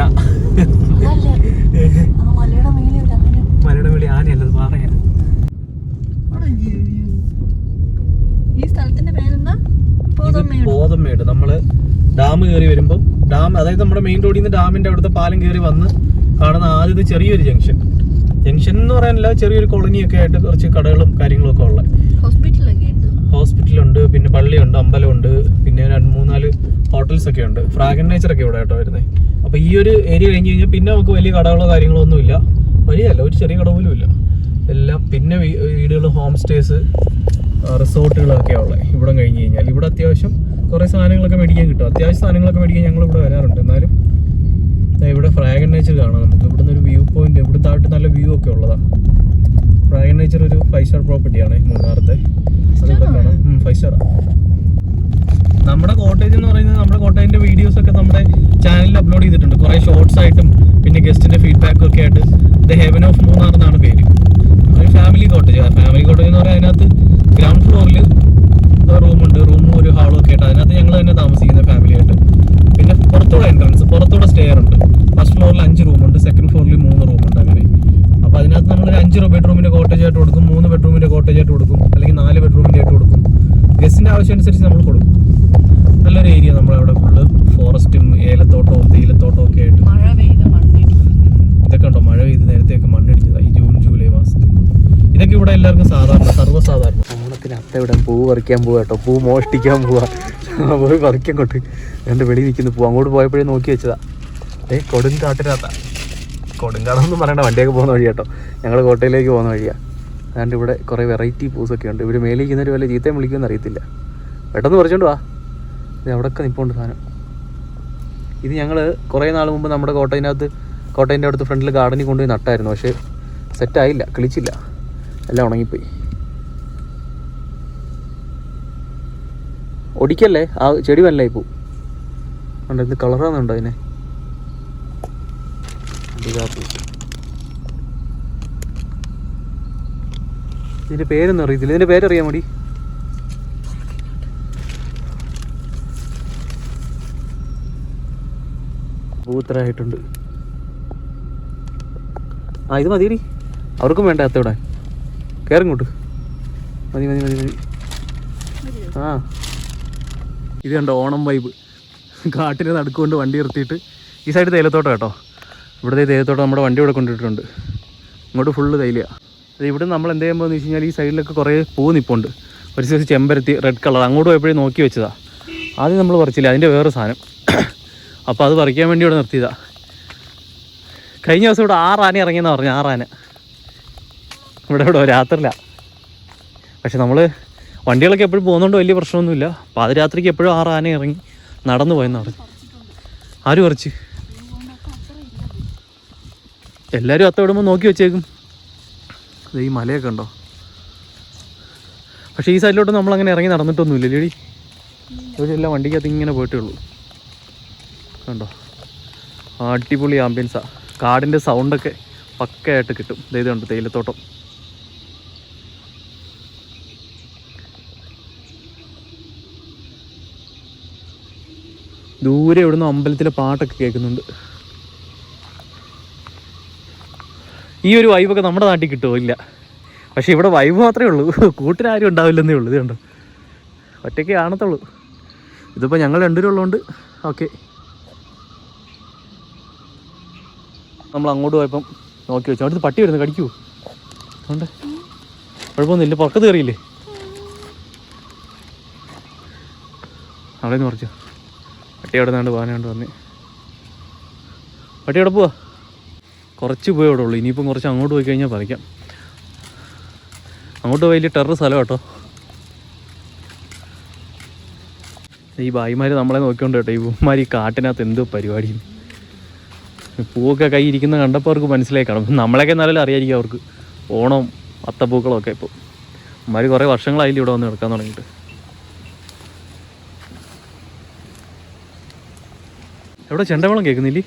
മലയുടെ മേളി ആനയല്ലത് പറയാ ഈ സ്ഥലത്തിന്റെ പേരെന്താ? നമ്മൾ ഡാം കയറി വരുമ്പോൾ ഡാം അതായത് നമ്മുടെ മെയിൻ റോഡിൽ നിന്ന് ഡാമിന്റെ അവിടുത്തെ പാലം കയറി വന്ന് കാണുന്ന ആദ്യത്തെ ചെറിയൊരു ജംഗ്ഷൻ. ജംഗ്ഷൻ എന്ന് പറയാനില്ല ചെറിയൊരു കോളനിയൊക്കെ ആയിട്ട് കുറച്ച് കടകളും കാര്യങ്ങളും ഒക്കെ ഉള്ള. ഹോസ്പിറ്റൽ ഉണ്ട്. ഹോസ്പിറ്റലുണ്ട് പിന്നെ പള്ളിയുണ്ട് അമ്പലമുണ്ട് പിന്നെ രണ്ട് മൂന്നാൽ ഹോട്ടൽസ് ഒക്കെ ഉണ്ട്. ഫ്രാഗൻ നേച്ചർ ഒക്കെ ഇവിടെ ആയിട്ടോ വരുന്നത് അപ്പൊ ഈ ഒരു ഏരിയ കഴിഞ്ഞ് കഴിഞ്ഞാൽ പിന്നെ നമുക്ക് വലിയ കടകളോ കാര്യങ്ങളോ ഒന്നും ഇല്ല. വലിയല്ല ഒരു ചെറിയ കട പോലും ഇല്ല എല്ലാം പിന്നെ വീടുകൾ ഹോം സ്റ്റേസ് റിസോർട്ടുകളൊക്കെ ഉള്ളത് ഇവിടെ കഴിഞ്ഞ് കഴിഞ്ഞാൽ. ഇവിടെ അത്യാവശ്യം കുറേ സാധനങ്ങളൊക്കെ മേടിക്കാൻ കിട്ടും. അത്യാവശ്യം സാധനങ്ങളൊക്കെ മേടിക്കാൻ ഞങ്ങൾ ഇവിടെ വരാറുണ്ട്. എന്നാലും ഇവിടെ ഫ്രാഗൻ നേച്ചർ കാണാം നമുക്ക്. ഇവിടുന്ന് ഒരു വ്യൂ പോയിന്റ് ഇവിടുത്തെ ആയിട്ട് നല്ല വ്യൂ ഒക്കെ ഉള്ളതാണ് ഫ്രാഗൻ നേച്ചർ ഒരു ഫൈവ് സ്റ്റാർ പ്രോപ്പർട്ടിയാണ് മൂന്നാറത്തെ അതിവിടെ കാണാം. ഫൈവ് സ്റ്റാർ നമ്മുടെ കോട്ടേജ് എന്ന് പറയുന്നത് നമ്മുടെ കോട്ടേജിന്റെ വീഡിയോസ് ഒക്കെ നമ്മുടെ ചാനലിൽ അപ്ലോഡ് ചെയ്തിട്ടുണ്ട്. കുറേ ഷോർട്സ് ആയിട്ടും പിന്നെ ഗസ്റ്റിന്റെ ഫീഡ്ബാക്കും ഒക്കെ ആയിട്ട്. ദ ഹെവൻ ഓഫ് മൂന്നാർ എന്നാണ് പേര്. ഒരു ഫാമിലി കോട്ടേജ് ഫാമിലി കോട്ടേജ് എന്ന് പറഞ്ഞാൽ അതിനകത്ത് ഗ്രൗണ്ട് ഫ്ലോറിൽ റൂമുണ്ട്. റൂമും ഒരു ഹാളും ഒക്കെ ആയിട്ട്. അതിനകത്ത് ഞങ്ങൾ തന്നെ താമസിക്കുന്ന ഫാമിലി ആയിട്ട്. പിന്നെ പുറത്തൂടെ എൻട്രൻസ് പുറത്തൂടെ സ്റ്റെയർ ഉണ്ട്. ഫസ്റ്റ് ഫ്ലോറിൽ അഞ്ച് റൂമുണ്ട് സെക്കൻഡ് ഫ്ലോറിൽ മൂന്ന് റൂമുണ്ട് അങ്ങനെ. അപ്പോൾ അതിനകത്ത് നമ്മൾ ഒരു അഞ്ച് ബെഡ്റൂമിന്റെ കോട്ടേജ് ആയിട്ട് കൊടുക്കും. മൂന്ന് ബെഡ്റൂമിന്റെ കോട്ടേജ് ആയിട്ട് കൊടുക്കും. അല്ലെങ്കിൽ നാല് ബെഡ്റൂമിന്റെ ആയിട്ട് കൊടുക്കും. ഗസ്റ്റിന്റെ ആവശ്യം അനുസരിച്ച് നമ്മൾ കൊടുക്കും. നല്ലൊരു ഏരിയ നമ്മളവിടെ ഫുള്ള് ഫോറസ്റ്റും ഏലത്തോട്ടവും തേയിലത്തോട്ടവും ഒക്കെ ആയിട്ട്. ഇതൊക്കെ ഉണ്ടോ? മഴ പെയ്ത് നേരത്തെയൊക്കെ മണ്ണിടിച്ചതായി ഇതൊക്കെ ഇവിടെ എല്ലാവർക്കും സാധാരണ സർവസാധാരണ. ഓണത്തിന് അത്ത ഇവിടെ പൂ പറിക്കാൻ പോവാ കേട്ടോ. പൂ മോഷ്ടിക്കാൻ പോവാ. പോയി പറിക്കാൻ കൊണ്ട് രണ്ട് വെളി നിൽക്കുന്നു പൂ അങ്ങോട്ട് പോയപ്പോഴേ നോക്കി വെച്ചതാ. ഏ കൊടുങ്കാട്ടിനകത്ത കൊടുങ്കാടെന്നൊന്നും പറയണ്ട. വണ്ടിയൊക്കെ പോകുന്ന വഴി കേട്ടോ. ഞങ്ങൾ കോട്ടയിലേക്ക് പോകുന്ന വഴിയാ. അതുകൊണ്ട് ഇവിടെ കുറേ വെറൈറ്റി പൂസൊക്കെ ഉണ്ട്. ഇവർ മേലിരിക്കുന്നൊരു വല്ല ചീത്തയും വിളിക്കുമെന്ന് അറിയത്തില്ല. പെട്ടെന്ന് പറിച്ചോണ്ട് വാ. ഇത് അവിടെയൊക്കെ നിൽപ്പുണ്ട് സാധനം. ഇത് ഞങ്ങൾ കുറേ നാൾ മുമ്പ് നമ്മുടെ കോട്ടയിനകത്ത് കോട്ടയിന്റെ അടുത്ത് ഫ്രണ്ടിൽ ഗാർഡനിൽ കൊണ്ടുപോയി നട്ടായിരുന്നു. പക്ഷേ സെറ്റായില്ല കിളിച്ചില്ല. എല്ലാം ഉണങ്ങിപ്പോയി. ഒടിക്കല്ലേ? ആ ചെടി വല്ല ഇപ്പോൾ ഉണ്ട് എന്ത് കളറാന്നുണ്ടോ അതിനെ? ഇതിന്റെ പേരൊന്നും അറിയത്തില്ല. ഇതിന്റെ പേരറിയാൻ മതി പൂത്തരായിട്ടുണ്ട് ആ ഇത് മതിയടി. അവർക്കും വേണ്ട അത്തവിടെ. കയറിങ്ങോട്ട് മതി മതി മതി മതി. ആ. ഇത് കണ്ടോ ഓണം വൈബ് കാട്ടിന് നടുക്കൊണ്ട് വണ്ടി നിർത്തിയിട്ട് ഈ സൈഡ് തേയിലത്തോട്ടം കേട്ടോ. ഇവിടുത്തെ തേയിലത്തോട്ടം നമ്മുടെ വണ്ടി ഇവിടെ കൊണ്ടിട്ടിട്ടുണ്ട്. ഇങ്ങോട്ട് ഫുള്ള് തേയിലയാണ് അത് ഇവിടെ നമ്മൾ എന്ത് ചെയ്യുമ്പോൾ എന്ന് വെച്ച് കഴിഞ്ഞാൽ ഈ സൈഡിലൊക്കെ കുറേ പൂ നിപ്പുണ്ട്. ഒരു സൈസ് ചെമ്പരത്തി റെഡ് കളർ അങ്ങോട്ട് പോയപ്പോഴും നോക്കി വെച്ചതാ. ആദ്യം നമ്മൾ പറിച്ചില്ല അതിന്റെ വേറെ സാധനം. അപ്പോൾ അത് പറിക്കാൻ വേണ്ടി ഇവിടെ നിർത്തിയതാണ് കഴിഞ്ഞ ദിവസം ഇവിടെ ആറാന ഇറങ്ങിയെന്നാ പറഞ്ഞു ആറാന. ഇവിടെ ഇവിടെ രാത്രിയില്ല പക്ഷെ നമ്മൾ വണ്ടികളൊക്കെ എപ്പോഴും പോകുന്നതുകൊണ്ട് വലിയ പ്രശ്നമൊന്നുമില്ല. പാതിരാത്രിക്ക് എപ്പോഴും ആറ് ആന ഇറങ്ങി നടന്നു പോയെന്ന് പറഞ്ഞു. ആരും പറിച്ച്? എല്ലാവരും അത്ത വിടുമ്പോൾ നോക്കി വെച്ചേക്കും. ദേ ഈ മലയൊക്കെ ഉണ്ടോ? പക്ഷേ ഈ സൈഡിലോട്ട് നമ്മൾ അങ്ങനെ ഇറങ്ങി നടന്നിട്ടൊന്നുമില്ല ലേടി ഇവിടെ എല്ലാം വണ്ടിക്കകത്ത് ഇങ്ങനെ പോയിട്ടേ ഉള്ളൂ. കണ്ടോ? അടിപൊളി ആംബിയൻസാ കാടിന്റെ സൗണ്ടൊക്കെ പക്കയായിട്ട് കിട്ടും. ദേ ഇത് കണ്ടോ? തേയിലത്തോട്ടം. ദൂരെ ഇവിടുന്ന് അമ്പലത്തിലെ പാട്ടൊക്കെ കേൾക്കുന്നുണ്ട്. ഈ ഒരു വൈബൊക്കെ നമ്മുടെ നാട്ടിൽ കിട്ടുമോ ഇല്ല. പക്ഷെ ഇവിടെ വൈബ് മാത്രമേ ഉള്ളൂ. കൂട്ടിനാരും ഉണ്ടാവില്ലെന്നേ ഉള്ളൂ. ഇത് കണ്ടോ? ഒറ്റയ്ക്ക് കാണത്തുള്ളൂ. ഇതിപ്പോൾ ഞങ്ങൾ രണ്ടുപേരും ഉള്ളതുകൊണ്ട് ഓക്കെ നമ്മൾ അങ്ങോട്ട് പോയപ്പം നോക്കി വെച്ചു. അവിടുത്തെ പട്ടി വരുന്നു. കടിക്കൂ. അതുകൊണ്ട് കുഴപ്പമൊന്നുമില്ല. പുറത്ത് കയറിയില്ലേ? അവിടെ നിന്ന് കുറച്ച് പട്ടി അവിടെ നിന്നാണ്ട് പോകാനാണ്ട് വന്നേ. പട്ടി അവിടെ പോവാ? കുറച്ച് പോയേ അവിടെ ഉള്ളൂ. ഇനിയിപ്പം കുറച്ച് അങ്ങോട്ട് പോയി കഴിഞ്ഞാൽ പറിക്കാം. അങ്ങോട്ട് വലിയ ടെറർ സ്ഥലം കേട്ടോ ഈ ഭായിമാർ നമ്മളെ നോക്കിക്കൊണ്ട് കേട്ടോ. ഈ പൂമാർ ഈ കാട്ടിനകത്ത് എന്തോ പരിപാടി. പൂവൊക്കെ കൈ ഇരിക്കുന്ന കണ്ടപ്പോൾ അവർക്ക് മനസ്സിലായി കാണും നമ്മളെയൊക്കെ നല്ല അറിയായിരിക്കും അവർക്ക്. ഓണം അത്തപ്പൂക്കളൊക്കെ ഇപ്പോൾ അമ്മമാർ കുറേ വർഷങ്ങളായില്ല ഇവിടെ വന്ന് കിടക്കാൻ തുടങ്ങിയിട്ട്. എവിടെ ചെണ്ടമേളം കേൾക്കുന്നില്ലേ?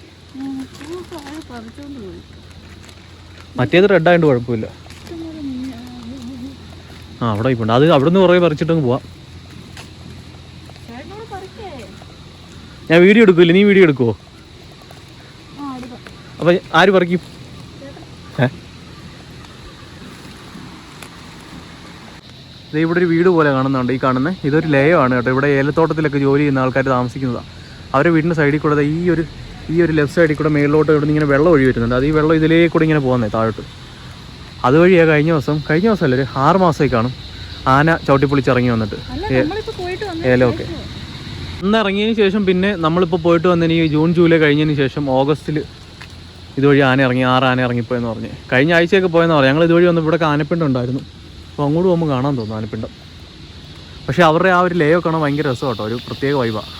മറ്റേത് റെഡ് കുഴപ്പമില്ല. ആ അവിടെ ഇപ്പം അത് അവിടെ നിന്ന് കുറേ പറിച്ചിട്ടങ്ങ് പോവാം. ഞാൻ വീഡിയോ എടുക്കില്ല? നീ വീഡിയോ എടുക്കുവോ? അപ്പം ആര് പറിക്കും? ഇവിടെ ഒരു വീട് പോലെ കാണുന്നുണ്ട്. ഈ കാണുന്നത് ഇതൊരു ലയമാണ് കേട്ടോ. ഇവിടെ ഏലത്തോട്ടത്തിലൊക്കെ ജോലി ചെയ്യുന്ന ആൾക്കാർ താമസിക്കുന്നതാണ് അവരുടെ വീടിന്റെ സൈഡിൽ കൂടെ ഈ ഒരു ഈ ഒരു ലെഫ്റ്റ് സൈഡിൽ കൂടെ മേളിലോട്ട് ഇവിടെ ഇങ്ങനെ വെള്ളം ഒഴി വരുന്നുണ്ട്. അത് ഈ വെള്ളം ഇതിലേ കൂടെ ഇങ്ങനെ പോകുന്നത് താഴോട്ട്. അതുവഴിയാണ് കഴിഞ്ഞ ദിവസം കഴിഞ്ഞ ദിവസം ഒരു ആറ് മാസമായി കാണും ആന ചവിട്ടിപ്പൊളിച്ച് ഇറങ്ങി വന്നിട്ട്. ഏലോ ഏലമൊക്കെ അന്ന് ഇറങ്ങിയതിന് ശേഷം പിന്നെ നമ്മളിപ്പോൾ പോയിട്ട് വന്നതിന് ഈ ജൂൺ ജൂലൈ കഴിഞ്ഞതിന് ശേഷം ഓഗസ്റ്റിൽ ഇതുവഴി ആന ഇറങ്ങി ആറ് ആന ഇറങ്ങിപ്പോയെന്ന് പറഞ്ഞ്. കഴിഞ്ഞ ആഴ്ചയൊക്കെ പോയെന്ന് പറഞ്ഞു ഞങ്ങൾ ഇതുവഴി വന്നപ്പോൾ ഇവിടെ ആനപ്പിണ്ടം ഉണ്ടായിരുന്നു. അപ്പോൾ അങ്ങോട്ട് പോകുമ്പോൾ കാണാൻ തോന്നുന്നു ആനപ്പിണ്ടം പക്ഷേ അവരുടെ ആ ഒരു ലേ ഒക്കെ കാണാൻ ഭയങ്കര രസം കേട്ടോ ഒരു പ്രത്യേക വൈബാണ്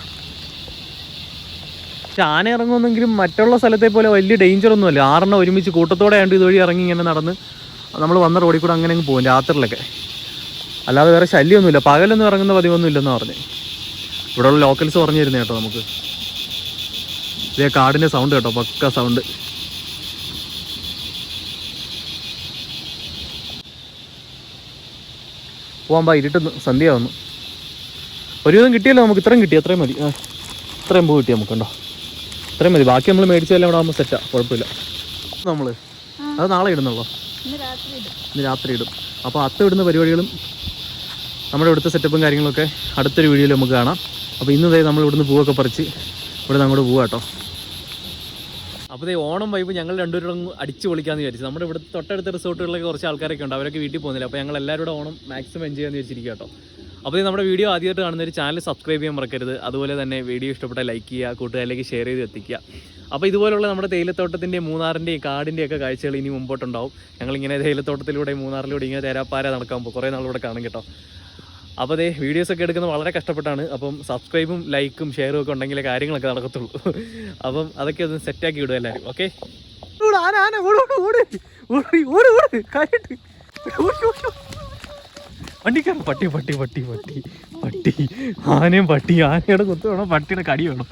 പക്ഷെ ആന ഇറങ്ങുമെന്നെങ്കിലും മറ്റുള്ള സ്ഥലത്തെ പോലെ വലിയ ഡേഞ്ചർ ഒന്നുമല്ല. ആറെണ്ണം ഒരുമിച്ച് കൂട്ടത്തോടെ ആണ്ട് ഇതുവഴി ഇറങ്ങി ഇങ്ങനെ നടന്ന് നമ്മൾ വന്ന റോഡിൽ കൂടെ അങ്ങനെ അങ്ങ് പോകും രാത്രിയിലൊക്കെ. അല്ലാതെ വേറെ ശല്യമൊന്നുമില്ല. പകലൊന്നും ഇറങ്ങുന്ന പതിവൊന്നും ഇല്ലെന്ന് പറഞ്ഞു. ഇവിടെയുള്ള ലോക്കൽസ് പറഞ്ഞു തരുന്നേ കേട്ടോ നമുക്ക്. ഇതേ കാടിന്റെ സൗണ്ട് കേട്ടോ പക്ക സൗണ്ട് പോകാൻ പാ ഇരുട്ടുന്നു സന്ധ്യ വന്നു. ഒരുവിധം കിട്ടിയല്ലോ നമുക്ക്. ഇത്രയും കിട്ടി അത്രയും മതി. ഇത്രയും പൂ കിട്ടി നമുക്ക് ഇത്രയും മതി. ബാക്കി നമ്മൾ മേടിച്ചതെല്ലാം ഇവിടെ ആകുമ്പോൾ സെറ്റാ കുഴപ്പമില്ല. നമ്മൾ അത് നാളെ ഇടുന്നുള്ളോ? ഇന്ന് രാത്രി ഇടും. അപ്പോൾ അത്ത ഇടുന്ന പരിപാടികളും നമ്മുടെ ഇവിടുത്തെ സെറ്റപ്പും കാര്യങ്ങളൊക്കെ അടുത്തൊരു വീഡിയോയിൽ നമുക്ക് കാണാം. അപ്പോൾ ഇന്ന് ദേ നമ്മൾ ഇവിടുന്ന് പൂവൊക്കെ പറിച്ച് ഇവിടെ നമ്മുടെ അങ്ങോട്ട് പോവാം കേട്ടോ അപ്പോൾ ദേ ഓണം വൈബ് ഞങ്ങൾ രണ്ടുപേരും അടിച്ചു പൊളിക്കാന്ന് വിചാരിച്ചു. നമ്മുടെ ഇവിടെ തൊട്ടടുത്ത റിസോർട്ടുകളിലൊക്കെ കുറച്ച് ആൾക്കാരൊക്കെ ഉണ്ട്. അവരൊക്കെ വീട്ടിൽ പോകുന്നില്ല. അപ്പോൾ ഞങ്ങൾ എല്ലാവരും ഓണം മാക്സിമം എൻജോയ് ചെയ്യാന്ന് വിചാരിച്ചിരിക്കുക കേട്ടോ അപ്പോൾ നമ്മുടെ വീഡിയോ ആദ്യമായിട്ട് കാണുന്ന ഒരു ചാനൽ സബ്സ്ക്രൈബ് ചെയ്യാൻ മറക്കരുത് അതുപോലെ തന്നെ വീഡിയോ ഇഷ്ടപ്പെട്ട ലൈക്ക് ചെയ്യുക കൂട്ടുകാരിലേക്ക് ഷെയർ ചെയ്ത് എത്തിക്കുക അപ്പോൾ ഇതുപോലുള്ള നമ്മുടെ തേയിലത്തോട്ടത്തിന്റെ മൂന്നാറിന്റെയും കാടിന്റെയൊക്കെ കാഴ്ചകൾ ഇനി മുമ്പോട്ടുണ്ടാവും ഞങ്ങളിങ്ങനെ തേയിലത്തോട്ടത്തിലൂടെ മൂന്നാറിലൂടെ ഇങ്ങനെ തേരാപ്പാര നടക്കാൻ പോകും കുറേ നാളിവിടെ കാണും കേട്ടോ അപ്പോൾ അതേ വീഡിയോസൊക്കെ എടുക്കുന്നത് വളരെ കഷ്ടപ്പെട്ടാണ് അപ്പം സബ്സ്ക്രൈബും ലൈക്കും ഷെയറും ഒക്കെ ഉണ്ടെങ്കിലേ കാര്യങ്ങളൊക്കെ നടക്കത്തുള്ളൂ അപ്പം അതൊക്കെ ഒന്ന് സെറ്റാക്കി വിടും എല്ലാവരും ഓക്കെ വണ്ടിക്കാണ് പട്ടി പട്ടി പട്ടി പട്ടി പട്ടി. ആനയും പട്ടി ആനയുടെ കുത്തു വേണം പട്ടിയുടെ കടി വേണം.